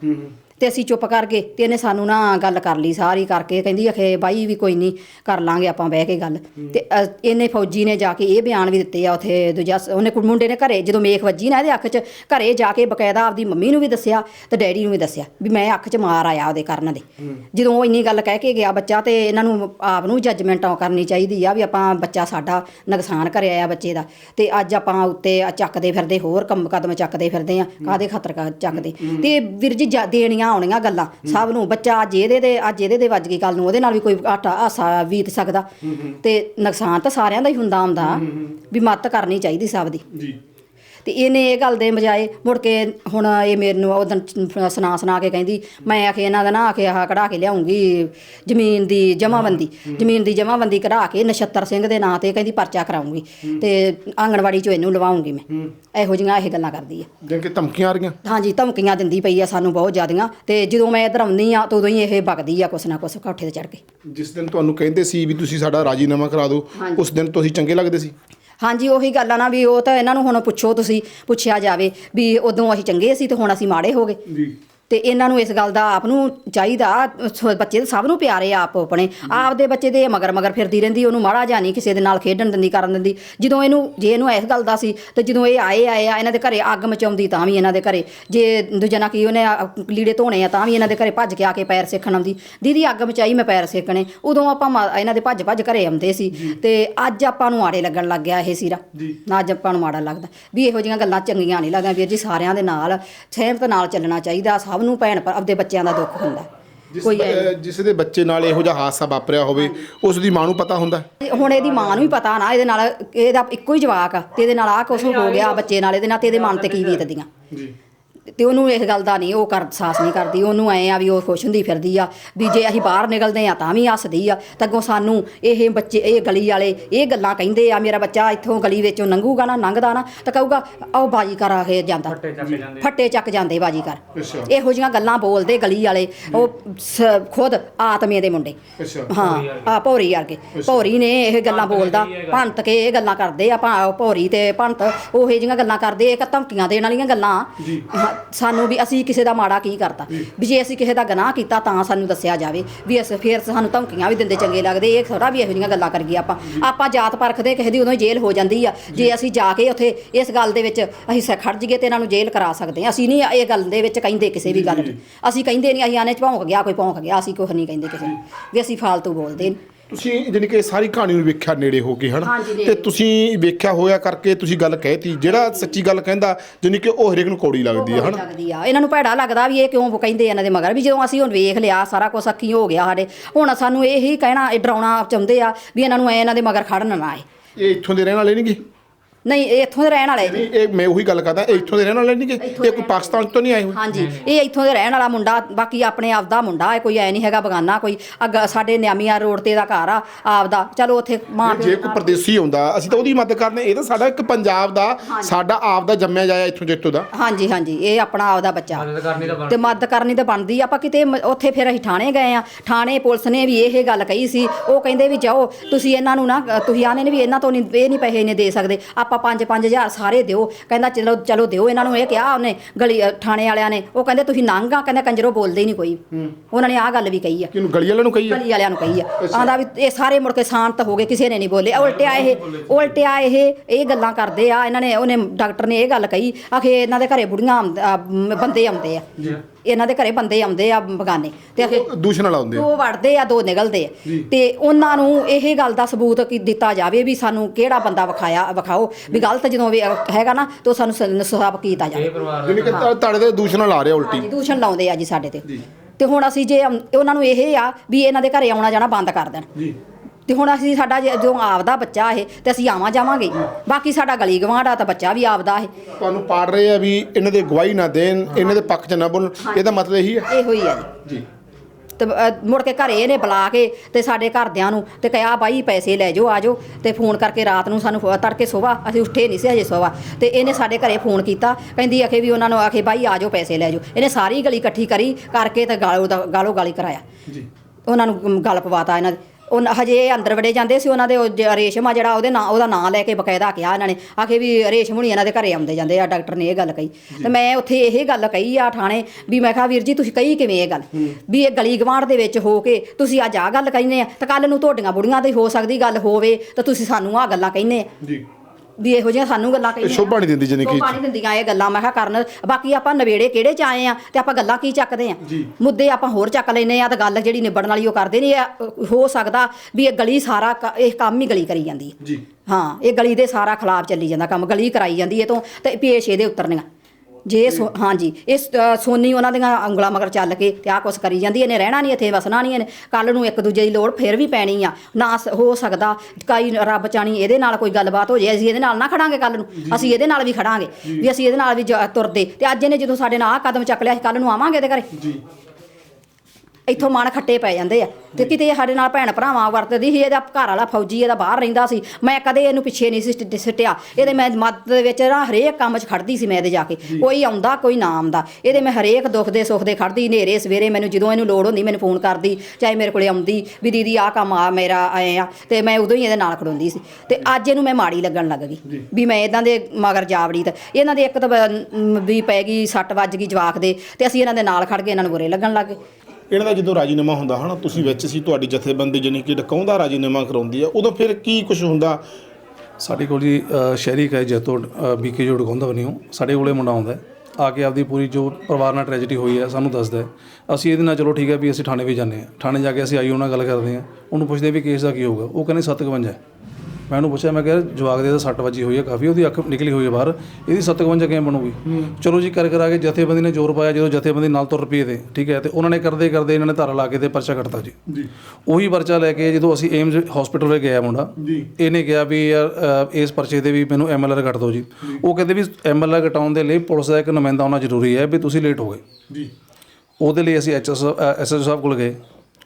ਤੇ ਅਸੀਂ ਚੁੱਪ ਕਰ ਗਏ ਤੇ ਇਹਨੇ ਸਾਨੂੰ ਨਾ ਗੱਲ ਕਰ ਲਈ ਸਾਰੀ ਕਰਕੇ ਕਹਿੰਦੀ ਅਖੇ ਬਾਈ ਵੀ ਕੋਈ ਨਹੀਂ ਕਰ ਲਾਂਗੇ ਆਪਾਂ ਬਹਿ ਕੇ ਗੱਲ। ਤੇ ਅ, ਇਹਨੇ ਫੌਜੀ ਨੇ ਜਾ ਕੇ ਇਹ ਬਿਆਨ ਵੀ ਦਿੱਤੇ ਆ ਉਥੇ ਦੂਜਾ ਸ- ਉਹਨੇ ਕੁੜ- ਮੁੰਡੇ ਨੇ ਘਰੇ ਜਦੋਂ ਮੇਖ ਵੱਜੀ ਨਾ ਇਹਦੇ ਅੱਖ 'ਚ ਘਰੇ ਜਾ ਕੇ ਬਕਾਇਦਾ ਆਪਦੀ ਮੰਮੀ ਨੂੰ ਵੀ ਦੱਸਿਆ ਤੇ ਡੈਡੀ ਨੂੰ ਵੀ ਦੱਸਿਆ ਵੀ ਮੈਂ ਅੱਖ 'ਚ ਮਾਰ ਆਇਆ ਉਹਦੇ ਕਰਨ ਦੇ। ਜਦੋਂ ਉਹ ਇੰਨੀ ਗੱਲ ਕਹਿ ਕੇ ਗਿਆ ਬੱਚਾ ਤੇ ਇਹਨਾਂ ਨੂੰ ਆਪ ਨੂੰ ਜੱਜਮੈਂਟ ਕਰਨੀ ਚਾਹੀਦੀ ਆ ਵੀ ਆਪਾਂ ਬੱਚਾ ਸਾਡਾ ਨੁਕਸਾਨ ਕਰਿਆ ਆ ਬੱਚੇ ਦਾ। ਤੇ ਅੱਜ ਆਪਾਂ ਉੱਤੇ ਆ ਚੱਕਦੇ ਫਿਰਦੇ ਹੋਰ ਕੰਮ ਕਦਮ ਚੱਕਦੇ ਫਿਰਦੇ ਆ ਕਾਦੇ ਖਤਰ ਕਾ ਚੱਕਦੇ। ਤੇ ਵੀਰ ਜੀ ਜਾ- ਦੇਣੀਆਂ ਆਉਣੀਆਂ ਗੱਲਾਂ ਸਭ ਨੂੰ ਬੱਚਾ ਅੱਜ ਇਹਦੇ ਦੇ ਅੱਜ ਇਹਦੇ ਦੇ ਵੱਜ ਗਈ ਕੱਲ ਨੂੰ ਉਹਦੇ ਨਾਲ ਵੀ ਕੋਈ ਆਟਾ ਹਾਸਾ ਬੀਤ ਸਕਦਾ। ਤੇ ਨੁਕਸਾਨ ਤਾਂ ਸਾਰਿਆਂ ਦਾ ਹੀ ਹੁੰਦਾ ਹੁੰਦਾ ਵੀ ਮੱਤ ਕਰਨੀ ਚਾਹੀਦੀ ਸਭ ਦੀ। ਜੀ। ਤੇ ਇਹਨੇ ਇਹ ਗੱਲ ਦੇ ਬਜਾਏ ਮੁੜ ਕੇ ਹੁਣ ਇਹ ਮੈਨੂੰ ਉਹ ਸੁਣਾ ਸੁਣਾ ਕੇ ਕਹਿੰਦੀ ਮੈਂ ਆਖੇ ਇਹਨਾਂ ਦਾ ਨਾ ਆਖੇ ਆਹ ਕਢਾ ਕੇ ਲਿਆਉਂਗੀ ਜ਼ਮੀਨ ਦੀ ਜਮਾਬੰਦੀ ਜ਼ਮੀਨ ਦੀ ਜਮਾਬੰਦੀ ਕਢਾ ਕੇ ਨਛੱਤਰ ਸਿੰਘ ਦੇ ਨਾਂ ਤੇ ਕਹਿੰਦੀ ਪਰਚਾ ਕਰਾਉਂਗੀ ਤੇ ਆਂਗਣਵਾੜੀ ਚੋਂ ਇਹਨੂੰ ਲਵਾਉਂਗੀ ਮੈਂ। ਇਹੋ ਜਿਹੀਆਂ ਇਹ ਗੱਲਾਂ ਕਰਦੀ ਆ। ਜਿਵੇਂ ਕਿ ਧਮਕੀਆਂ ਆ ਰਹੀਆਂ। ਹਾਂਜੀ ਧਮਕੀਆਂ ਦਿੰਦੀ ਪਈ ਆ ਸਾਨੂੰ ਬਹੁਤ ਜ਼ਿਆਦੀਆਂ ਤੇ ਜਦੋਂ ਮੈਂ ਇੱਧਰ ਆਉਂਦੀ ਆ ਉਦੋਂ ਹੀ ਇਹ ਵਗਦੀ ਆ ਕੁਛ ਨਾ ਕੁਛ ਕੋਠੇ ਤੇ ਚੜ ਕੇ। ਜਿਸ ਦਿਨ ਤੁਹਾਨੂੰ ਕਹਿੰਦੇ ਸੀ ਵੀ ਤੁਸੀਂ ਸਾਡਾ ਰਾਜੀਨਾਮਾ ਕਰਾ ਦਿਓ ਉਸ ਦਿਨ ਤੁਸੀਂ ਚੰਗੇ ਲੱਗਦੇ ਸੀ? ਹਾਂਜੀ, ਉਹੀ ਗੱਲ ਆ ਨਾ ਵੀ ਉਹ ਤਾਂ ਇਹਨਾਂ ਨੂੰ ਹੁਣ ਪੁੱਛੋ ਤੁਸੀਂ, ਪੁੱਛਿਆ ਜਾਵੇ ਵੀ ਉਦੋਂ ਅਸੀਂ ਚੰਗੇ ਸੀ ਤੇ ਹੁਣ ਅਸੀਂ ਮਾੜੇ ਹੋ ਗਏ। ਜੀ। ਤੇ ਇਹਨਾਂ ਨੂੰ ਇਸ ਗੱਲ ਦਾ ਆਪ ਨੂੰ ਚਾਹੀਦਾ ਸ- ਬੱਚੇ ਤਾਂ ਸਭ ਨੂੰ ਪਿਆਰੇ ਆ ਆਪ ਆਪਣੇ। ਆਪਦੇ ਬੱਚੇ ਦੇ ਮਗਰ ਮਗਰ ਫਿਰਦੀ ਰਹਿੰਦੀ ਉਹਨੂੰ ਮਾੜਾ ਜਿਹਾ ਨਹੀਂ ਕਿਸੇ ਦੇ ਨਾਲ ਖੇਡਣ ਦਿੰਦੀ ਕਰਨ ਦਿੰਦੀ। ਜਦੋਂ ਇਹਨੂੰ ਜੇ ਇਹਨੂੰ ਇਸ ਗੱਲ ਦਾ ਸੀ ਤੇ ਜਦੋਂ ਇਹ ਆਏ ਆਏ ਆ ਇਹਨਾਂ ਦੇ ਘਰੇ ਅੱਗ ਮਚਾਉਂਦੀ ਤਾਂ ਵੀ ਇਹਨਾਂ ਦੇ ਘਰੇ। ਜੇ ਦੂਜਾ ਨਾ ਕੀ ਉਹਨੇ ਆ- ਲੀੜੇ ਧੋਣੇ ਆ ਤਾਂ ਵੀ ਇਹਨਾਂ ਦੇ ਘਰੇ ਭੱਜ ਕੇ ਆ ਕੇ ਪੈਰ ਸੇਕਣ ਆਉਂਦੀ। ਦੀਦੀ ਅੱਗ ਮਚਾਈ ਮੈਂ ਪੈਰ ਸੇਕਣੇ। ਉਦੋਂ ਆਪਾਂ ਮਾ- ਇਹਨਾਂ ਦੇ ਭੱਜ ਭੱਜ ਘਰੇ ਆਉਂਦੇ ਸੀ। ਤੇ ਅੱਜ ਆਪਾਂ ਨੂੰ ਆੜੇ ਲੱਗਣ ਲੱਗ ਗਿਆ ਇਹ ਸੀਰਾ। ਨਾ ਅੱਜ ਆਪਾਂ ਨੂੰ ਮਾੜਾ ਲੱਗਦਾ। ਵੀ ਇਹੋ ਜਿਹੀਆਂ ਗੱਲਾਂ ਚੰਗੀਆਂ ਨਹੀਂ ਲੱਗਦੀਆਂ। ਵੀਰ ਜੀ ਸਾਰਿਆਂ ਦੇ ਨਾਲ ਸਹਿਮਤ ਨਾਲ ਚੱਲਣਾ ਚਾਹੀਦਾ ਸਭ ਨੂੰ ਭੈਣ ਪਰ ਆਪਦੇ ਬੱਚਿਆਂ ਦਾ ਦੁੱਖ ਹੁੰਦਾ। ਜਿਸ ਕੋਈ ਐ ਅਹ ਜਿਸ ਦੇ ਬੱਚੇ ਨਾਲ ਇਹੋ ਜਿਹਾ ਹਾਦਸਾ ਵਾਪਰਿਆ ਹੋਵੇ ਉਸ ਦੀ ਮਾਂ ਨੂੰ ਪਤਾ ਹੁੰਦਾ? ਹੁਣ ਇਹਦੀ ਮਾਂ ਨੂੰ ਵੀ ਪਤਾ ਨਾ ਇਹਦੇ ਨਾਲ ਇਹਦਾ ਇੱਕੋ ਹੀ ਜਵਾਕ ਆ ਤੇ ਇਹਦੇ ਨਾਲ ਆਹ ਕੁਛ ਹੋ ਗਿਆ ਬੱਚੇ ਨਾਲ ਇਹਦੇ ਨਾਲ ਤੇ ਇਹਦੇ ਮਨ ਤੇ ਕੀ ਬੀਤਦੀਆਂ। ਜੀ। ਤੇ ਉਹਨੂੰ ਇਸ ਗੱਲ ਦਾ ਨਹੀਂ ਉਹ ਕਰ ਸਾਹਸ ਨਹੀਂ ਕਰਦੀ ਉਹਨੂੰ ਐ ਆ ਵੀ ਉਹ ਖੁਸ਼ ਹੁੰਦੀ ਫਿਰਦੀ ਆ ਵੀ ਜੇ ਅਸੀਂ ਬਾਹਰ ਨਿਕਲਦੇ ਆ ਤਾਂ ਵੀ ਹੱਸਦੀ ਆ ਤਾਂ ਅੱਗੋਂ ਸਾਨੂੰ ਇਹ ਬੱਚੇ ਇਹ ਗਲੀ ਵਾਲੇ ਇਹ ਗੱਲਾਂ ਕਹਿੰਦੇ ਆ ਮੇਰਾ ਬੱਚਾ ਇੱਥੋਂ ਗਲੀ ਵਿੱਚੋਂ ਲੰਘੂਗਾ ਨਾ ਲੰਘਦਾ ਨਾ ਤਾਂ ਕਹੂਗਾ ਆਓ ਬਾਜੀ ਕਰ ਆ ਕੇ ਜਾਂਦਾ। ਫੱਟੇ ਚੱਕ ਜਾਂਦੇ। ਬਾਜੀ ਕਰ। ਇਹੋ ਜਿਹੀਆਂ ਗੱਲਾਂ ਬੋਲਦੇ ਗਲੀ ਵਾਲੇ ਉਹ ਸ- ਖੁਦ ਆਤਮੇ ਦੇ ਮੁੰਡੇ। ਅੱਛਾ। ਹਾਂ ਆ ਭੌਰੀ ਵਰਗੇ। ਭੌਰੀ ਨੇ ਇਹ ਗੱਲਾਂ ਬੋਲਦਾ ਭੰਤ ਕੇ ਇਹ ਗੱਲਾਂ ਕਰਦੇ ਆ ਭਾ- ਭੌਰੀ ਤੇ ਭੰਤ ਉਹ ਜਿਹੀਆਂ ਗੱਲਾਂ ਕਰਦੇ ਇੱਕ ਧਮਕੀਆਂ ਦੇਣ ਵਾਲੀਆਂ ਗੱਲਾਂ। ਸਾਨੂੰ ਵੀ ਅਸੀਂ ਕਿਸੇ ਦਾ ਮਾੜਾ ਕੀ ਕਰਤਾ? ਵੀ ਜੇ ਅਸੀਂ ਕਿਸੇ ਦਾ ਗੁਨਾਹ ਕੀਤਾ ਤਾਂ ਸਾਨੂੰ ਦੱਸਿਆ ਜਾਵੇ। ਵੀ ਅਸ ਫਿਰ ਸਾਨੂੰ ਧਮਕੀਆਂ ਵੀ ਦਿੰਦੇ ਚੰਗੇ ਲੱਗਦੇ। ਇਹ ਥੋੜਾ ਵੀ ਇਹੋ ਜਿਹੀਆਂ ਗੱਲਾਂ ਕਰ ਗਏ ਆਪਾਂ ਆਪਾਂ ਜਾਤ ਪਰਖਦੇ ਕਿਸੇ ਦੀ ਉਦੋਂ ਹੀ ਜੇਲ੍ਹ ਹੋ ਜਾਂਦੀ ਆ। ਜੇ ਅਸੀਂ ਜਾ ਕੇ ਉੱਥੇ ਇਸ ਗੱਲ ਦੇ ਵਿੱਚ ਅਸੀਂ ਸ- ਖੜ ਜੀਏ ਤੇ ਇਹਨਾਂ ਨੂੰ ਜੇਲ੍ਹ ਕਰਾ ਸਕਦੇ ਹਾਂ। ਅਸੀਂ ਨਹੀਂ ਇਹ ਗੱਲ ਦੇ ਵਿੱਚ ਕਹਿੰਦੇ ਕਿਸੇ ਵੀ ਗੱਲ 'ਚ ਅਸੀਂ ਕਹਿੰਦੇ ਨਹੀਂ ਅਸੀਂ ਆਨੇ ਚ ਭੌਂਕ ਗਿਆ ਕੋਈ ਭੌਂਕ ਗਿਆ ਅਸੀਂ ਕੁਛ ਨਹੀਂ ਕਹਿੰਦੇ ਕਿਸੇ ਨੂੰ। ਵੀ ਅਸੀਂ ਫਾਲਤੂ ਬੋਲਦੇ ਨੇ। ਤੁਸੀਂ ਜਾਣੀ ਕਿ ਸਾਰੀ ਕਹਾਣੀ ਨੂੰ ਵੇਖਿਆ ਨੇੜੇ ਹੋ ਕੇ ਹਨਾ? ਹਾਂਜੀ, ਨੇੜੇ। ਤੇ ਤੁਸੀਂ ਵੇਖਿਆ ਹੋਇਆ ਕਰਕੇ ਤੁਸੀਂ ਗੱਲ ਕਹਿਤੀ ਜਿਹੜਾ ਸੱਚੀ ਗੱਲ ਕਹਿੰਦਾ ਜਾਣੀ ਕਿ ਉਹ ਹਰੇਕ ਨੂੰ ਕੌੜੀ ਲੱਗਦੀ ਹੈ ਹਨਾ? ਲੱਗਦੀ ਆ। ਇਹਨਾਂ ਨੂੰ ਭੈੜਾ ਲੱਗਦਾ ਵੀ ਇਹ ਕਿਉਂ ਕਹਿੰਦੇ ਇਹਨਾਂ ਦੇ ਮਗਰ? ਵੀ ਜਦੋਂ ਅਸੀਂ ਹੁਣ ਵੇਖ ਲਿਆ ਸਾਰਾ ਕੁਝ ਅੱਖੀ ਹੋ ਗਿਆ ਸਾਡੇ। ਹੁਣ ਸਾਨੂੰ ਇਹੀ ਕਹਿਣਾ ਇਹ ਡਰਾਉਣਾ ਚਾਹੁੰਦੇ ਆ ਵੀ ਇਹਨਾਂ ਨੂੰ ਐ ਇਹਨਾਂ ਦੇ ਮਗਰ ਖੜਨ ਨਾ ਆਏ। ਇਹ ਇੱਥੋਂ ਦੇ ਰਹਿਣ ਵਾਲੇ ਨਹੀਂਗੇ ਨਹੀਂ ਇਹ ਇੱਥੋਂ ਦੇ ਰਹਿਣ ਵਾਲੇ ਜੀ ਨਹੀਂ ਇਹ ਮੈਂ ਉਹੀ ਗੱਲ ਕਰਦਾ ਇਹ ਇੱਥੋਂ ਦੇ ਰਹਿਣ ਵਾਲੇ ਨਹੀਂਗੇ ਇਹ ਕੋਈ ਪਾਕਿਸਤਾਨ ਤੋਂ ਨਹੀਂ ਆਏ ਹੋਏ? ਹਾਂਜੀ ਇਹ ਇੱਥੋਂ ਦੇ ਰਹਿਣ ਵਾਲਾ ਮੁੰਡਾ ਬਾਕੀ ਆਪਣੇ ਆਪ ਦਾ ਮੁੰਡਾ ਹੈ ਕੋਈ ਐ ਨਹੀਂ ਹੈਗਾ ਬਗਾਨਾ ਕੋਈ ਅੱਗ ਸਾਡੇ ਨਿਆਮੀਆਂ ਰੋਡ ਤੇ ਦਾ ਘਰ ਆ ਆਪਦਾ ਚਲੋ ਉੱਥੇ ਮਾਂ ਜੇ ਦੇ ਕੋਈ ਪਰਦੇਸੀ ਆਉਂਦਾ ਅਸੀਂ ਤਾਂ ਉਹਦੀ ਮਦਦ ਕਰਨੇ ਇਹ ਤਾਂ ਸਾਡਾ ਇੱਕ ਪੰਜਾਬ ਦਾ ਸਾਡਾ ਆਪ ਦਾ ਜੰਮਿਆ ਜਾਇਆ ਇੱਥੋਂ ਜੇਤੋ ਦਾ। ਹਾਂਜੀ ਹਾਂਜੀ ਇਹ ਆਪਣਾ ਆਪਦਾ ਬੱਚਾ। ਮਦਦ ਕਰਨੀ ਤਾਂ ਮਦਦ ਕਰਨੀ ਤਾਂ ਬਣਦੀ। ਆਪਾਂ ਕਿਤੇ ਉੱਥੇ ਫਿਰ ਅਸੀਂ ਥਾਣੇ ਗਏ ਆ। ਥਾਣੇ ਪੁਲਿਸ ਨੇ ਵੀ ਇਹ ਗੱਲ ਕਹੀ ਸੀ ਉਹ ਕਹਿੰਦੇ ਵੀ ਜਾਓ ਤੁਸੀਂ ਇਹਨਾਂ ਨੂੰ ਨਾ ਤੁਸੀਂ ਆਨੇ ਨੇ ਵੀ ਇਹਨਾਂ ਤੋਂ ਨਹੀਂ ਇਹ ਨਹੀਂ ਪੈਸੇ ਨੇ ਦੇ ਸਕਦੇ। ਆਪਾਂ 5-5000 ਸਾਰੇ ਦਿਓ। ਕਹਿੰਦਾ ਚਲੋ ਚਲੋ ਦਿਓ। ਇਹਨਾਂ ਨੂੰ ਇਹ ਕਿਹਾ ਉਹਨੇ ਗਲੀ ਅ, ਥਾਣੇ ਵਾਲਿਆਂ ਨੇ। ਉਹ ਕਹਿੰਦੇ ਤੁਸੀਂ ਨੰਗਾ ਕਹਿੰਦਾ ਕੰਜਰੋ ਬੋਲਦੇ ਹੀ ਨਹੀਂ ਕੋਈ। ਉਹਨਾਂ ਨੇ ਆਹ ਗੱਲ ਵੀ ਕਹੀ ਆ। ਕਿਹਨੂੰ ਗਲੀ ਵਾਲਿਆਂ ਨੂੰ ਕਹੀ ਆ? ਗਲੀ ਵਾਲਿਆਂ ਨੂੰ ਕਹੀ ਆ। ਆਂਦਾ ਵੀ ਇਹ ਸਾਰੇ ਮੁੜ ਕੇ ਸ਼ਾਂਤ ਹੋ ਗਏ ਕਿਸੇ ਨੇ ਨਹੀਂ ਬੋਲੇ। ਉਲਟਿਆ ਇਹ ਉਲਟਿਆ ਇਹ ਇਹ ਗੱਲਾਂ ਕਰਦੇ ਆ। ਇਹਨਾਂ ਨੇ ਉਹਨੇ ਡਾਕਟਰ ਨੇ ਇਹ ਗੱਲ ਕਹੀ। ਆਖੇ ਇਹਨਾਂ ਦੇ ਘਰੇ ਬੁੜੀਆਂ ਆਉਂਦ- ਆ, ਮ, ਬੰਦੇ ਆਉਂਦੇ ਆ। ਇਹਨਾਂ ਦੇ ਘਰੇ ਬੰਦੇ ਆਉਂਦੇ ਆ ਬਗਾਨੇ। ਤੇ ਆਖੇ ਦੂਸ਼ਣ ਵਾਲਾ ਹੁੰਦੇ ਆ। ਦੋ ਵੜਦੇ ਆ ਦੋ ਨਿਕਲਦੇ ਆ। ਤੇ ਉਹਨਾਂ ਨੂੰ ਇਹ ਗੱਲ ਦਾ ਸਬੂਤ ਕੀ ਦਿੱਤਾ ਜਾਵੇ ਵੀ ਸਾਨੂੰ ਕਿਹੜਾ ਬੰਦਾ ਵਿਖਾਇਆ ਵਿਖਾਓ। ਵੀ ਗਲਤ ਜਦੋਂ ਵੀ ਹੈਗਾ ਨਾ ਤਾਂ ਸਾਨੂੰ ਇਨਸਾਫ ਕੀਤਾ ਜਾਵੇ। ਜਾਣੀ ਕਿ ਤੁਹਾ- ਤੁਹਾਡੇ ਤੇ ਦੂਸ਼ਣ ਲਾ ਰਿਹਾ ਉਲਟੀ। ਦੂਸ਼ਣ ਲਾਉਂਦੇ ਆ ਜੀ ਸਾਡੇ ਤੇ। ਤੇ ਹੁਣ ਅਸੀਂ ਜੇ ਉਹਨਾਂ ਨੂੰ ਇਹ ਆ ਵੀ ਇਹਨਾਂ ਦੇ ਘਰੇ ਆਉਣਾ ਜਾਣਾ ਬੰਦ ਕਰ ਦੇਣ। ਜੀ। ਤੇ ਹੁਣ ਅਸੀਂ ਸਾਡਾ ਜੇ- ਜੋ ਆਪਦਾ ਬੱਚਾ ਇਹ ਤੇ ਅਸੀਂ ਆਵਾਂ ਜਾਵਾਂਗੇ। ਬਾਕੀ ਸਾਡਾ ਗਲੀ ਗਵਾਂਢ ਆ ਤਾਂ ਬੱਚਾ ਵੀ ਆਪਦਾ ਇਹ। ਤੁਹਾਨੂੰ ਪਾੜ ਰਹੇ ਆ ਵੀ ਇਹਨਾਂ ਦੇ ਗਵਾਹੀ ਨਾ ਦੇਣ ਇਹਨਾਂ ਦੇ ਪੱਖ 'ਚ ਨਾ ਬੋਲਣ। ਇਹਦਾ ਮਤਲਬ ਇਹੀ ਹੈ ਇਹੋ ਹੀ ਆ ਜੀ। ਜੀ। ਤੇ ਮੁੜ ਕੇ ਘਰੇ ਇਹਨੇ ਬੁਲਾ ਕੇ ਤੇ ਸਾਡੇ ਘਰਦਿਆਂ ਨੂੰ ਤੇ ਕਿਹਾ ਬਾਈ ਪੈਸੇ ਲੈ ਜਾਓ ਆ ਜਾਓ। ਤੇ ਫੋਨ ਕਰਕੇ ਰਾਤ ਨੂੰ ਸਾਨੂੰ ਫ- ਤੜਕੇ ਸਵੇਰ ਅਸੀਂ ਉੱਠੇ ਨਹੀਂ ਸੀ ਹਜੇ ਸਵੇਰ। ਤੇ ਇਹਨੇ ਸਾਡੇ ਘਰੇ ਫੋਨ ਕੀਤਾ। ਕਹਿੰਦੀ ਆਖੇ ਵੀ ਉਹਨਾਂ ਨੂੰ ਆਖੇ ਬਾਈ ਆ ਜਾਓ ਪੈਸੇ ਲੈ ਜਾਓ। ਇਹਨੇ ਸਾਰੀ ਗਲੀ ਇਕੱਠੀ ਕਰੀ ਕਰਕੇ ਤੇ ਗਾਲੋ ਦਾ ਗਾਲੋ ਗਾਲੀ ਕਰਾਇਆ। ਜੀ। ਉਹਨਾਂ ਨੂੰ ਗਲ ਪਵਾਤਾ ਇਹਨਾਂ ਦੇ। ਉਹ ਹਜੇ ਅੰਦਰ ਵੜੇ ਜਾਂਦੇ ਸੀ ਉਹਨਾਂ ਦੇ ਉਹ ਜ- ਰੇਸ਼ਮ ਆ ਜਿਹੜਾ ਉਹਦੇ ਨਾਂ ਉਹਦਾ ਨਾਂ ਲੈ ਕੇ ਬਕਾਇਦਾ ਕਿਹਾ ਇਹਨਾਂ ਨੇ। ਆਖੇ ਵੀ ਰੇਸ਼ਮ ਹੁਣੀ ਇਹਨਾਂ ਦੇ ਘਰੇ ਆਉਂਦੇ ਜਾਂਦੇ ਆ ਡਾਕਟਰ ਨੇ ਇਹ ਗੱਲ ਕਹੀ। ਤੇ ਮੈਂ ਉੱਥੇ ਇਹ ਗੱਲ ਕਹੀ ਆ ਥਾਣੇ ਵੀ ਮੈਂ ਕਿਹਾ ਵੀਰ ਜੀ ਤੁਸੀਂ ਕਹੀ ਕਿਵੇਂ ਇਹ ਗੱਲ? ਵੀ ਇਹ ਗਲੀ ਗਵਾਂਢ ਦੇ ਵਿੱਚ ਹੋ ਕੇ ਤੁਸੀਂ ਅੱਜ ਆ ਗੱਲ ਕਹਿੰਦੇ ਆ ਤਾਂ ਕੱਲ ਨੂੰ ਤੁਹਾਡੀਆਂ ਬੁੜੀਆਂ ਦੀ ਹੋ ਸਕਦੀ ਗੱਲ ਹੋਵੇ ਤਾਂ ਤੁਸੀਂ ਸਾਨੂੰ ਆ ਗੱਲਾਂ ਕਹਿੰਦੇ ਆ। ਜੀ। ਵੀ ਇਹੋ ਜਿਹੀਆਂ ਸਾਨੂੰ ਗੱਲਾਂ ਇਹ ਸ਼ੋਭਾ ਨਹੀਂ ਦਿੰਦੀ ਜਾਣੀ ਕਿ ਸ਼ੋਭਾ ਨਹੀਂ ਦਿੰਦੀਆਂ ਇਹ ਗੱਲਾਂ। ਮੈਂ ਕਿਹਾ ਕਰਨ ਬਾਕੀ ਆਪਾਂ ਨਵੇੜੇ ਕਿਹੜੇ ਚ ਆਏ ਆ ਤੇ ਆਪਾਂ ਗੱਲਾਂ ਕੀ ਚੱਕਦੇ ਆ। ਮੁੱਦੇ ਆਪਾਂ ਹੋਰ ਚੱਕ ਲੈਨੇ ਆ ਤਾਂ ਗੱਲ ਜਿਹੜੀ ਨਿਬੜਨ ਵਾਲੀ ਉਹ ਕਰਦੇ ਨਹੀਂ ਹੋ ਸਕਦਾ ਵੀ ਇਹ ਗਲੀ ਸਾਰਾ ਇਹ ਕੰਮ ਹੀ ਗਲੀ ਕਰੀ ਜਾਂਦੀ ਹੈ ਜੀ। ਹਾਂ ਇਹ ਗਲੀ ਦੇ ਸਾਰਾ ਖਿਲਾਫ ਚੱਲੀ ਜਾਂਦਾ ਕੰਮ ਗਲੀ ਕਰਾਈ ਜਾਂਦੀ ਹੈ ਤੋਂ ਤੇ ਪੇਸ਼ ਇਹਦੇ ਉਤਰਨੀਆਂ। ਜੇ ਸੋ- ਹਾਂਜੀ ਇਸ ਅ, ਸੋਨੀ ਉਹਨਾਂ ਦੀਆਂ ਉਂਗਲਾਂ ਮਗਰ ਚੱਲ ਕੇ ਤੇ ਆਹ ਕੁਛ ਕਰੀ ਜਾਂਦੀ ਇਹਨੇ ਰਹਿਣਾ ਨਹੀਂ ਇੱਥੇ ਵਸਣਾ ਨਹੀਂ ਇਹਨੇ। ਕੱਲ ਨੂੰ ਇੱਕ ਦੂਜੇ ਦੀ ਲੋੜ ਫੇਰ ਵੀ ਪੈਣੀ ਆ। ਨਾ ਸ- ਹੋ ਸਕਦਾ ਕਈ ਰੱਬ ਚਾਣੀ ਇਹਦੇ ਨਾਲ ਕੋਈ ਗੱਲਬਾਤ ਹੋ ਜਾਏ ਅਸੀਂ ਇਹਦੇ ਨਾਲ ਨਾ ਖੜਾਂਗੇ ਕੱਲ ਨੂੰ। ਅਸੀਂ ਇਹਦੇ ਨਾਲ ਵੀ ਖੜਾਂਗੇ ਵੀ ਅਸੀਂ ਇਹਦੇ ਨਾਲ ਵੀ ਜ- ਤੁਰਦੇ। ਤੇ ਅੱਜ ਇਹਨੇ ਜਦੋਂ ਸਾਡੇ ਨਾਲ ਆਹ ਕਦਮ ਚੱਕ ਲਿਆ ਅਸੀਂ ਕੱਲ ਨੂੰ ਆਵਾਂਗੇ ਇਹਦੇ ਘਰੇ। ਜੀ। ਇੱਥੋਂ ਮਨ ਖੱਟੇ ਪੈ ਜਾਂਦੇ ਆ। ਤੇ ਕਿਤੇ ਸਾਡੇ ਨਾਲ ਭੈਣ ਭਰਾਵਾਂ ਵਰਤਦੀ ਸੀ ਇਹਦਾ ਘਰ ਵਾਲਾ ਫੌਜੀ ਇਹਦਾ ਬਾਹਰ ਰਹਿੰਦਾ ਸੀ। ਮੈਂ ਕਦੇ ਇਹਨੂੰ ਪਿੱਛੇ ਨਹੀਂ ਸੀ ਸਿੱਟ- ਸਿੱਟਿਆ। ਇਹਦੇ ਮੈਂ ਮਦਦ ਦੇ ਵਿੱਚ ਨਾ ਹਰੇਕ ਕੰਮ 'ਚ ਖੜਦੀ ਸੀ ਮੈਂ ਇਹਦੇ ਜਾ ਕੇ। ਕੋਈ ਆਉਂਦਾ ਕੋਈ ਨਾ ਆਉਂਦਾ। ਇਹਦੇ ਮੈਂ ਹਰੇਕ ਦੁੱਖ ਦੇ ਸੁੱਖ ਦੇ ਖੜਦੀ ਹਨੇਰੇ ਸਵੇਰੇ ਮੈਨੂੰ ਜਦੋਂ ਇਹਨੂੰ ਲੋੜ ਹੁੰਦੀ ਮੈਨੂੰ ਫੋਨ ਕਰਦੀ ਚਾਹੇ ਮੇਰੇ ਕੋਲੇ ਆਉਂਦੀ ਵੀ ਦੀਦੀ ਆਹ ਕੰਮ ਆ ਮੇਰਾ ਆਏ ਆ। ਤੇ ਮੈਂ ਉਦੋਂ ਹੀ ਇਹਦੇ ਨਾਲ ਖੜੋਂਦੀ ਸੀ। ਤੇ ਅੱਜ ਇਹਨੂੰ ਮੈਂ ਮਾੜੀ ਲੱਗਣ ਲੱਗ ਗਈ ਵੀ ਮੈਂ ਇਦਾਂ ਦੇ ਮਗਰ ਜਾਵੜੀ ਤੇ ਇਹਨਾਂ ਦੇ ਇੱਕ ਤਾਂ ਵੀ ਪੈ ਗਈ ਸੱਟ ਵੱਜ ਗਈ ਜਵਾਕ ਦੇ। ਤੇ ਅਸੀਂ ਇਹਨਾਂ ਦੇ ਨਾਲ ਖੜ ਕੇ ਇਹਨਾਂ ਨੂੰ ਬੁਰੇ ਲੱਗਣ ਲੱਗ ਗਏ। ਇਹਨਾਂ ਦਾ ਜਦੋਂ ਰਾਜੀਨਾਮਾ ਹੁੰਦਾ ਹਨਾ ਤੁਸੀਂ ਵਿੱਚ ਸੀ ਤੁਹਾਡੀ ਜਥੇਬੰਦੀ ਜਾਣੀ ਕਿ ਡਕਾਉਂਦਾ ਰਾਜੀਨਾਮਾ ਕਰਾਉਂਦੀ ਆ ਉਦੋਂ ਫਿਰ ਕੀ ਕੁਝ ਹੁੰਦਾ? ਸਾਡੇ ਕੋਲ ਜੀ ਅ, ਸ਼ਹਿਰੀ ਇਕਾਈ ਜੈਤੋ ਬੀਕੇ ਜੋ ਡਗਾਉਂਦਾ ਬਣਿਓ ਸਾਡੇ ਕੋਲੇ ਮੁੰਡਾ ਆਉਂਦਾ ਆ ਕੇ ਆਪਦੀ ਪੂਰੀ ਜੋ ਪਰਿਵਾਰ ਨਾਲ ਟ੍ਰੈਜੇਡੀ ਹੋਈ ਹੈ ਸਾਨੂੰ ਦੱਸਦਾ ਅਸੀਂ ਇਹਦੇ ਨਾਲ ਚਲੋ ਠੀਕ ਹੈ ਵੀ ਅਸੀਂ ਥਾਣੇ ਵੀ ਜਾਂਦੇ ਹਾਂ ਥਾਣੇ ਜਾ ਕੇ ਅਸੀਂ ਆਈਓ ਨਾਲ ਗੱਲ ਕਰਦੇ ਹਾਂ ਉਹਨੂੰ ਪੁੱਛਦੇ ਹਾਂ ਵੀ ਕੇਸ ਦਾ ਕੀ ਹੋਊਗਾ ਉਹ ਕਹਿੰਦੇ 751 ਹੈ। ਮੈਂ ਉਹਨੂੰ ਪੁੱਛਿਆ ਮੈਂ ਕਿਹਾ ਜਵਾਕ ਦੇ ਤਾਂ ਸੱਟ ਵੱਜੀ ਹੋਈ ਹੈ ਕਾਫੀ ਉਹਦੀ ਅੱਖ ਨਿਕਲੀ ਹੋਈ ਹੈ ਬਾਹਰ ਇਹਦੀ 751 ਕਿਵੇਂ ਬਣੂਗੀ? ਚਲੋ ਜੀ ਕਰ ਕਰ ਆ ਕੇ ਜਥੇਬੰਦੀ ਨੇ ਜ਼ੋਰ ਪਾਇਆ ਜਦੋਂ ਜਥੇਬੰਦੀ ਨਾਲ ਤੁਰ ਪਈ ਤੇ ਠੀਕ ਹੈ ਤੇ ਉਹਨਾਂ ਨੇ ਕਰਦੇ ਕਰਦੇ ਇਹਨਾਂ ਨੇ ਧਾਰਾ ਲਾ ਕੇ ਤੇ ਪਰਚਾ ਕੱਟਤਾ ਜੀ। ਜੀ। ਉਹੀ ਪਰਚਾ ਲੈ ਕੇ ਜਦੋਂ ਅਸੀਂ ਏਮਜ਼ ਹਸਪੀਟਲ ਵਿੱਚ ਗਿਆ ਮੁੰਡਾ ਜੀ। ਇਹਨੇ ਕਿਹਾ ਵੀ ਯਾਰ ਇਸ ਪਰਚੇ ਦੇ ਵੀ ਮੈਨੂੰ ਐਮਐਲਆਰ ਕੱਟ ਦਿਓ ਜੀ। ਉਹ ਕਹਿੰਦੇ ਵੀ ਐਮਐਲਆਰ ਕਟਾਉਣ ਦੇ ਲਈ ਪੁਲਿਸ ਦਾ ਇੱਕ ਨੁਮਾਇੰਦਾ ਆਉਣਾ ਜ਼ਰੂਰੀ ਹੈ ਵੀ ਤੁਸੀਂ ਲੇਟ ਹੋ ਗਏ। ਜੀ। ਉਹਦੇ ਲਈ ਅਸੀਂ ਐਚਐਸ ਐਸਐਸ ਸਾਹਿਬ ਕੋਲ ਗਏ।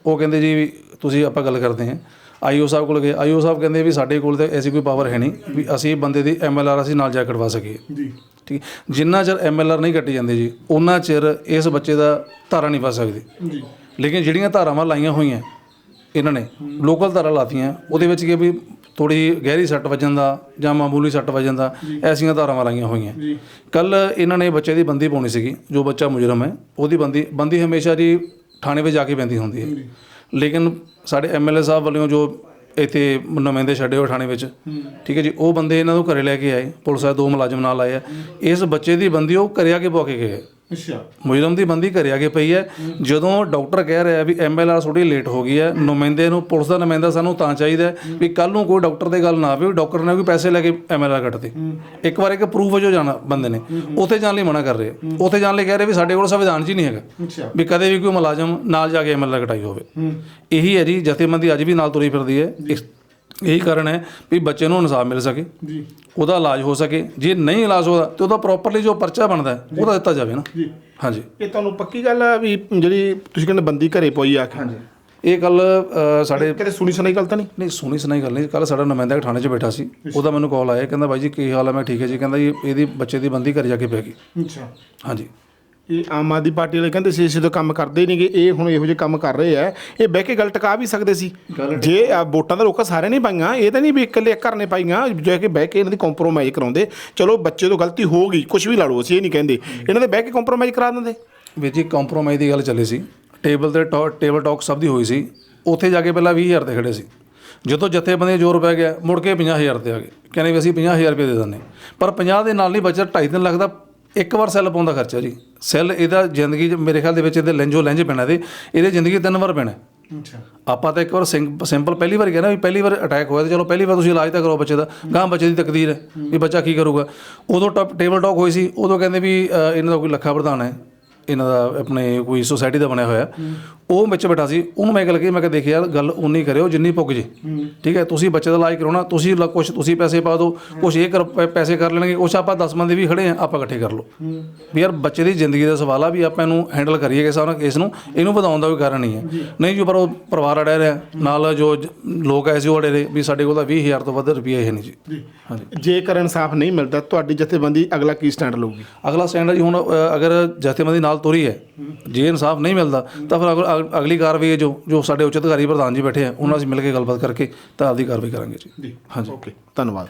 ਉਹ ਕਹਿੰਦੇ ਜੀ ਤੁਸੀਂ ਆਪਾਂ ਗੱਲ ਕਰਦੇ ਹਾਂ। ਆਈਓ ਸਾਹਿਬ ਕੋਲ ਗਏ। ਆਈਓ ਸਾਹਿਬ ਕਹਿੰਦੇ ਵੀ ਸਾਡੇ ਕੋਲ ਤਾਂ ਐਸੀ ਕੋਈ ਪਾਵਰ ਹੈ ਨਹੀਂ ਵੀ ਅਸੀਂ ਬੰਦੇ ਦੀ ਐਮਐਲਆਰ ਅਸੀਂ ਨਾਲ ਜਾ ਕੇ ਕਟਵਾ ਸਕੀਏ। ਜੀ। ਠੀਕ। ਜਿੰਨਾ ਚਿਰ ਐਮਐਲਆਰ ਨਹੀਂ ਕੱਟੀ ਜਾਂਦੀ ਜੀ ਉਹਨਾਂ ਚਿਰ ਇਸ ਬੱਚੇ ਦਾ ਧਾਰਾ ਨਹੀਂ ਵੱਜ ਸਕਦੀ। ਜੀ। ਲੇਕਿਨ ਜਿਹੜੀਆਂ ਧਾਰਾਵਾਂ ਲਾਈਆਂ ਹੋਈਆਂ ਇਹਨਾਂ ਨੇ ਲੋਕਲ ਧਾਰਾ ਲਾਤੀਆਂ ਉਹਦੇ ਵਿੱਚ ਕੀ ਵੀ ਥੋੜੀ ਗਹਿਰੀ ਸੱਟ ਵੱਜਣ ਦਾ ਜਾਂ ਮਾਮੂਲੀ ਸੱਟ ਵੱਜਣ ਦਾ ਐਸੀਆਂ ਧਾਰਾਵਾਂ ਲਾਈਆਂ ਹੋਈਆਂ। ਕੱਲ ਇਹਨਾਂ ਨੇ ਬੱਚੇ ਦੀ ਬੰਦੀ ਪਾਉਣੀ ਸੀਗੀ ਜੋ ਬੱਚਾ ਮੁਜਰਮ ਹੈ ਉਹਦੀ ਬੰਦੀ ਬੰਦੀ ਹਮੇਸ਼ਾ ਜੀ ਥਾਣੇ ਵਿੱਚ ਜਾ ਕੇ ਪੈਂਦੀ ਹੁੰਦੀ ਹੈ। ਲੇਕਿਨ ਸਾਡੇ ਐਮਐਲਏ ਸਾਹਿਬ ਵੱਲੋਂ ਜੋ ਇੱਥੇ ਨੁਮਾਇੰਦੇ ਛੱਡੇ ਹੋਏ ਥਾਣੇ ਵਿੱਚ, ਠੀਕ ਹੈ ਜੀ, ਉਹ ਬੰਦੇ ਇਹਨਾਂ ਨੂੰ ਘਰੇ ਲੈ ਕੇ ਆਏ, ਪੁਲਿਸ ਦੇ ਦੋ ਮੁਲਾਜ਼ਮ ਨਾਲ ਆਏ ਆ। ਇਸ ਬੱਚੇ ਦੀ ਬੰਦੀ ਉਹ ਘਰੇ ਆ ਕੇ ਪਵਾ ਕੇ ਗਏ। ਅੱਛਾ। ਮੁਜਰਮ ਦੀ ਬੰਦੀ ਘਰੇ ਆ ਕੇ ਪਈ ਹੈ। ਜਦੋਂ ਡਾਕਟਰ ਕਹਿ ਰਿਹਾ ਵੀ ਐਮਐਲਆਰ ਥੋੜੀ ਲੇਟ ਹੋ ਗਈ ਹੈ ਨੁਮਾਇੰਦੇ ਨੂੰ ਪੁਲਿਸ ਦਾ ਨੁਮਾਇੰਦਾ ਸਾਨੂੰ ਤਾਂ ਚਾਹੀਦਾ ਹੈ ਵੀ ਕੱਲ ਨੂੰ ਕੋਈ ਡਾਕਟਰ ਦੇ ਗੱਲ ਨਾ ਆਵੇ ਵੀ ਡਾਕਟਰ ਨੇ ਵੀ ਪੈਸੇ ਲੈ ਕੇ ਐਮਐਲਆਰ ਕੱਟਦੇ ਇੱਕ ਵਾਰ ਇੱਕ ਪ੍ਰੂਫ ਵਜੋਂ ਜਾਣਾ ਬੰਦੇ ਨੇ ਉੱਥੇ ਜਾਣ ਲਈ ਮਨਾ ਕਰ ਰਹੇ। ਉੱਥੇ ਜਾਣ ਲਈ ਕਹਿ ਰਹੇ ਵੀ ਸਾਡੇ ਕੋਲ ਸੰਵਿਧਾਨ 'ਚ ਹੀ ਨਹੀਂ ਹੈਗਾ। ਵੀ ਕਦੇ ਵੀ ਕੋਈ ਮੁਲਾਜ਼ਮ ਨਾਲ ਜਾ ਕੇ ਐਮਐਲਆਰ ਕਟਾਈ ਹੋਵੇ। ਇਹੀ ਹੈ ਜੀ ਜਥੇਬੰਦੀ ਅੱਜ ਵੀ ਨਾਲ ਤੁਰੀ ਫਿਰਦੀ ਹੈ। ਇਸ- ਇਹੀ ਕਾਰਨ ਹੈ ਵੀ ਬੱਚੇ ਨੂੰ ਇਨਸਾਫ ਮਿਲ ਸਕੇ ਜੀ। ਉਹਦਾ ਇਲਾਜ ਹੋ ਸਕੇ। ਜੇ ਨਹੀਂ ਇਲਾਜ ਹੋਦਾ ਤੇ ਉਹਦਾ ਪ੍ਰੋਪਰਲੀ ਜੋ ਪਰਚਾ ਬਣਦਾ ਹੈ, ਉਹਦਾ ਦਿੱਤਾ ਜਾਵੇ ਨਾ। ਜੀ। ਹਾਂਜੀ। ਇਹ ਤੁਹਾਨੂੰ ਪੱਕੀ ਗੱਲ ਆ ਵੀ ਜਿਹੜੀ ਤੁਸੀਂ ਕਹਿੰਦੇ ਬੰਦੀ ਘਰੇ ਪਈ ਆ ਕੇ ਹਾਂਜੀ। ਇਹ ਕੱਲ ਸਾਡੇ ਕਿਤੇ ਸੁਣੀ ਸੁਣਾਈ ਗੱਲ ਤਾਂ ਨਹੀਂ? ਨਹੀਂ ਸੁਣੀ ਸੁਣਾਈ ਗੱਲ ਨਹੀਂ। ਕੱਲ ਸਾਡਾ ਨੁਮਾਇੰਦਾ ਥਾਣੇ 'ਚ ਬੈਠਾ ਸੀ। ਉਹਦਾ ਮੈਨੂੰ ਕਾਲ ਆਇਆ ਕਹਿੰਦਾ ਬਾਈ ਜੀ ਕੀ ਹਾਲ ਹੈ ਮੈਂ ਠੀਕ ਹੈ ਜੀ। ਕਹਿੰਦਾ ਜੀ ਇਹਦੀ ਬੱਚੇ ਦੀ ਬੰਦੀ ਘਰ ਜਾ ਕੇ ਪੈ ਗਈ। ਅੱਛਾ। ਹਾਂਜੀ। ਇਹ ਆਮ ਆਦਮੀ ਪਾਰਟੀ ਵਾਲੇ ਕਹਿੰਦੇ ਸੀ ਅਸੀਂ ਤਾਂ ਕੰਮ ਕਰਦੇ ਹੀ ਨਹੀਂਗੇ ਇਹ ਹੁਣ ਇਹੋ ਜਿਹੇ ਕੰਮ ਕਰ ਰਹੇ ਆ। ਇਹ ਬਹਿ ਕੇ ਗੱਲ ਟਕਾ ਵੀ ਸਕਦੇ ਸੀ। ਜੇ ਆ ਵੋਟਾਂ ਦਾ ਰੋਕਾ ਸਾਰੇ ਨਹੀਂ ਪਾਈਆਂ ਇਹ ਤਾਂ ਨਹੀਂ ਵੀ ਇਕੱਲੇ ਇੱਕ ਘਰ ਨੇ ਪਾਈਆਂ ਜੇ ਕਿ ਬਹਿ ਕੇ ਇਹਨਾਂ ਦੀ ਕੰਪਰੋਮਾਈਜ਼ ਕਰਾਉਂਦੇ। ਚਲੋ ਬੱਚੇ ਤੋਂ ਗਲਤੀ ਹੋ ਗਈ ਕੁਝ ਵੀ ਲਾ ਲਓ ਅਸੀਂ ਇਹ ਨਹੀਂ ਕਹਿੰਦੇ। ਇਹਨਾਂ ਦੇ ਬਹਿ ਕੇ ਕੰਪਰੋਮਾਈਜ਼ ਕਰਾ ਦਿੰਦੇ। ਵੀਰ ਜੀ ਕੰਪਰੋਮਾਈਜ਼ ਦੀ ਗੱਲ ਚੱਲੀ ਸੀ। ਟੇਬਲ ਤੇ ਟੇਬਲ ਟਾਕ ਸਭ ਦੀ ਹੋਈ ਸੀ। ਉੱਥੇ ਜਾ ਕੇ ਪਹਿਲਾਂ 20000 ਤੇ ਖੜੇ ਸੀ। ਜਦੋਂ ਜਥੇਬੰਦੀ ਜ਼ੋਰ ਪੈ ਗਿਆ ਮੁੜ ਕੇ 50000 ਤੇ ਆ ਗਏ। ਕਹਿੰਦੇ ਵੀ ਅਸੀਂ 50000 ਰੁਪਏ ਦੇ ਦਿੰਦੇ। ਪਰ 50 ਦੇ ਨਾਲ ਨਹੀਂ ਬਚਤ 2.5 ਦਿਨ ਲੱਗਦਾ ਇੱਕ ਵਾਰ ਸੈੱਲ ਪਾਉਣ ਦਾ ਖਰਚਾ ਜੀ। ਸੈੱਲ ਇਹਦਾ ਜ਼ਿੰਦਗੀ 'ਚ ਮੇਰੇ ਖਿਆਲ ਦੇ ਵਿੱਚ ਇਹਦੇ ਲੈਂਜੋ ਲੈਂਜ ਪੈਣਾ ਤੇ ਇਹਦੇ ਜ਼ਿੰਦਗੀ ਤਿੰਨ ਵਾਰ ਪੈਣਾ। ਅੱਛਾ। ਆਪਾਂ ਤਾਂ ਇੱਕ ਵਾਰ ਸਿੰਪ- ਸਿੰਪਲ ਪਹਿਲੀ ਵਾਰ ਨਾ ਵੀ ਪਹਿਲੀ ਵਾਰ ਅਟੈਕ ਹੋਇਆ ਤੇ ਚਲੋ ਪਹਿਲੀ ਵਾਰ ਤੁਸੀਂ ਇਲਾਜ ਤਾਂ ਕਰੋ ਬੱਚੇ ਦਾ। ਗਾਂ ਬੱਚੇ ਦੀ ਤਕਦੀਰ ਹੈ ਵੀ ਬੱਚਾ ਕੀ ਕਰੂਗਾ। ਉਦੋਂ ਟੇਬਲ ਟਾਕ ਹੋਈ ਸੀ ਉਦੋਂ ਕਹਿੰਦੇ ਵੀ ਇਹਨਾਂ ਦਾ ਕੋਈ ਲੱਖਾ ਪ੍ਰਧਾਨ ਹੈ। ਇਹਨਾਂ ਦਾ ਆਪਣੇ ਕੋਈ ਸੁਸਾਇਟੀ ਦਾ ਬਣਿਆ ਹੋਇਆ ਉਹ ਵਿੱਚ ਬੈਠਾ ਸੀ। ਉਹਨੂੰ ਮੈਂ ਗੱਲ ਕਹੀ ਮੈਂ ਕਿਹਾ ਦੇਖ ਯਾਰ ਗੱਲ ਉਨੀ ਕਰਿਓ ਜਿੰਨੀ ਪੁੱਗ ਜੇ। ਠੀਕ ਹੈ ਤੁਸੀਂ ਬੱਚੇ ਦਾ ਇਲਾਜ ਕਰਾਉਣਾ ਤੁਸੀਂ ਲ- ਕੁਛ ਤੁਸੀਂ ਪੈਸੇ ਪਾ ਦਿਓ ਕੁਛ ਇਹ ਕਰ ਪੈ- ਪੈਸੇ ਕਰ ਲੈਣਗੇ ਕੁਛ ਆਪਾਂ 10 ਬੰਦੇ ਵੀ ਖੜੇ ਆ ਆਪਾਂ ਇਕੱਠੇ ਕਰ ਲਓ। ਵੀ ਯਾਰ ਬੱਚੇ ਦੀ ਜ਼ਿੰਦਗੀ ਦਾ ਸਵਾਲ ਆ ਵੀ ਆਪਾਂ ਇਹਨੂੰ ਹੈਂਡਲ ਕਰੀਏ ਕਿਸ ਨਾਲ ਕੇਸ ਨੂੰ ਇਹਨੂੰ ਵਧਾਉਣ ਦਾ ਕੋਈ ਕਾਰਨ ਨਹੀਂ ਹੈ। ਨਹੀਂ ਜੋ ਪਰ ਉਹ ਪਰਿਵਾਰ ਅੜਿਆ ਰਿਹਾ ਨਾਲ ਜੋ ਜ- ਲੋਕ ਐਸੇ ਉਹ ਅੜੇ ਰਹੇ ਵੀ ਸਾਡੇ ਕੋਲ ਤਾਂ 20000 ਤੋਂ ਵੱਧ ਰੁਪਏ ਹੈ ਨਹੀਂ ਜੀ। ਹਾਂਜੀ। ਜੇਕਰ ਇਨਸਾਫ ਨਹੀਂ ਮਿਲਦਾ ਤੁਹਾਡੀ ਜਥੇਬੰਦੀ ਅਗਲਾ ਕੀ ਸਟੈਂਡ ਲਊਗੀ? ਅਗਲਾ ਸਟੈਂਡ ਜੀ ਹੁਣ ਅ, ਅਗਰ ਜਥੇਬੰਦੀ ਨਾਲ ਤੁਰੀ ਹੈ ਜੇ ਇਨਸਾਫ ਨਹੀਂ ਮਿਲਦਾ ਤਾਂ ਫਿਰ ਅਗਲ- ਅਗ- ਅਗਲੀ ਕਾਰਵਾਈ ਹੈ ਜੋ ਜੋ ਸਾਡੇ ਉੱਚ ਅਧਿਕਾਰੀ ਪ੍ਰਧਾਨ ਜੀ ਬੈਠੇ ਆ ਉਹਨਾਂ ਨਾਲ ਅਸੀਂ ਮਿਲ ਕੇ ਗੱਲਬਾਤ ਕਰਕੇ ਤਾਂ ਆਪਦੀ ਕਾਰਵਾਈ ਕਰਾਂਗੇ ਜੀ ਹਾਂਜੀ। ਓਕੇ ਧੰਨਵਾਦ।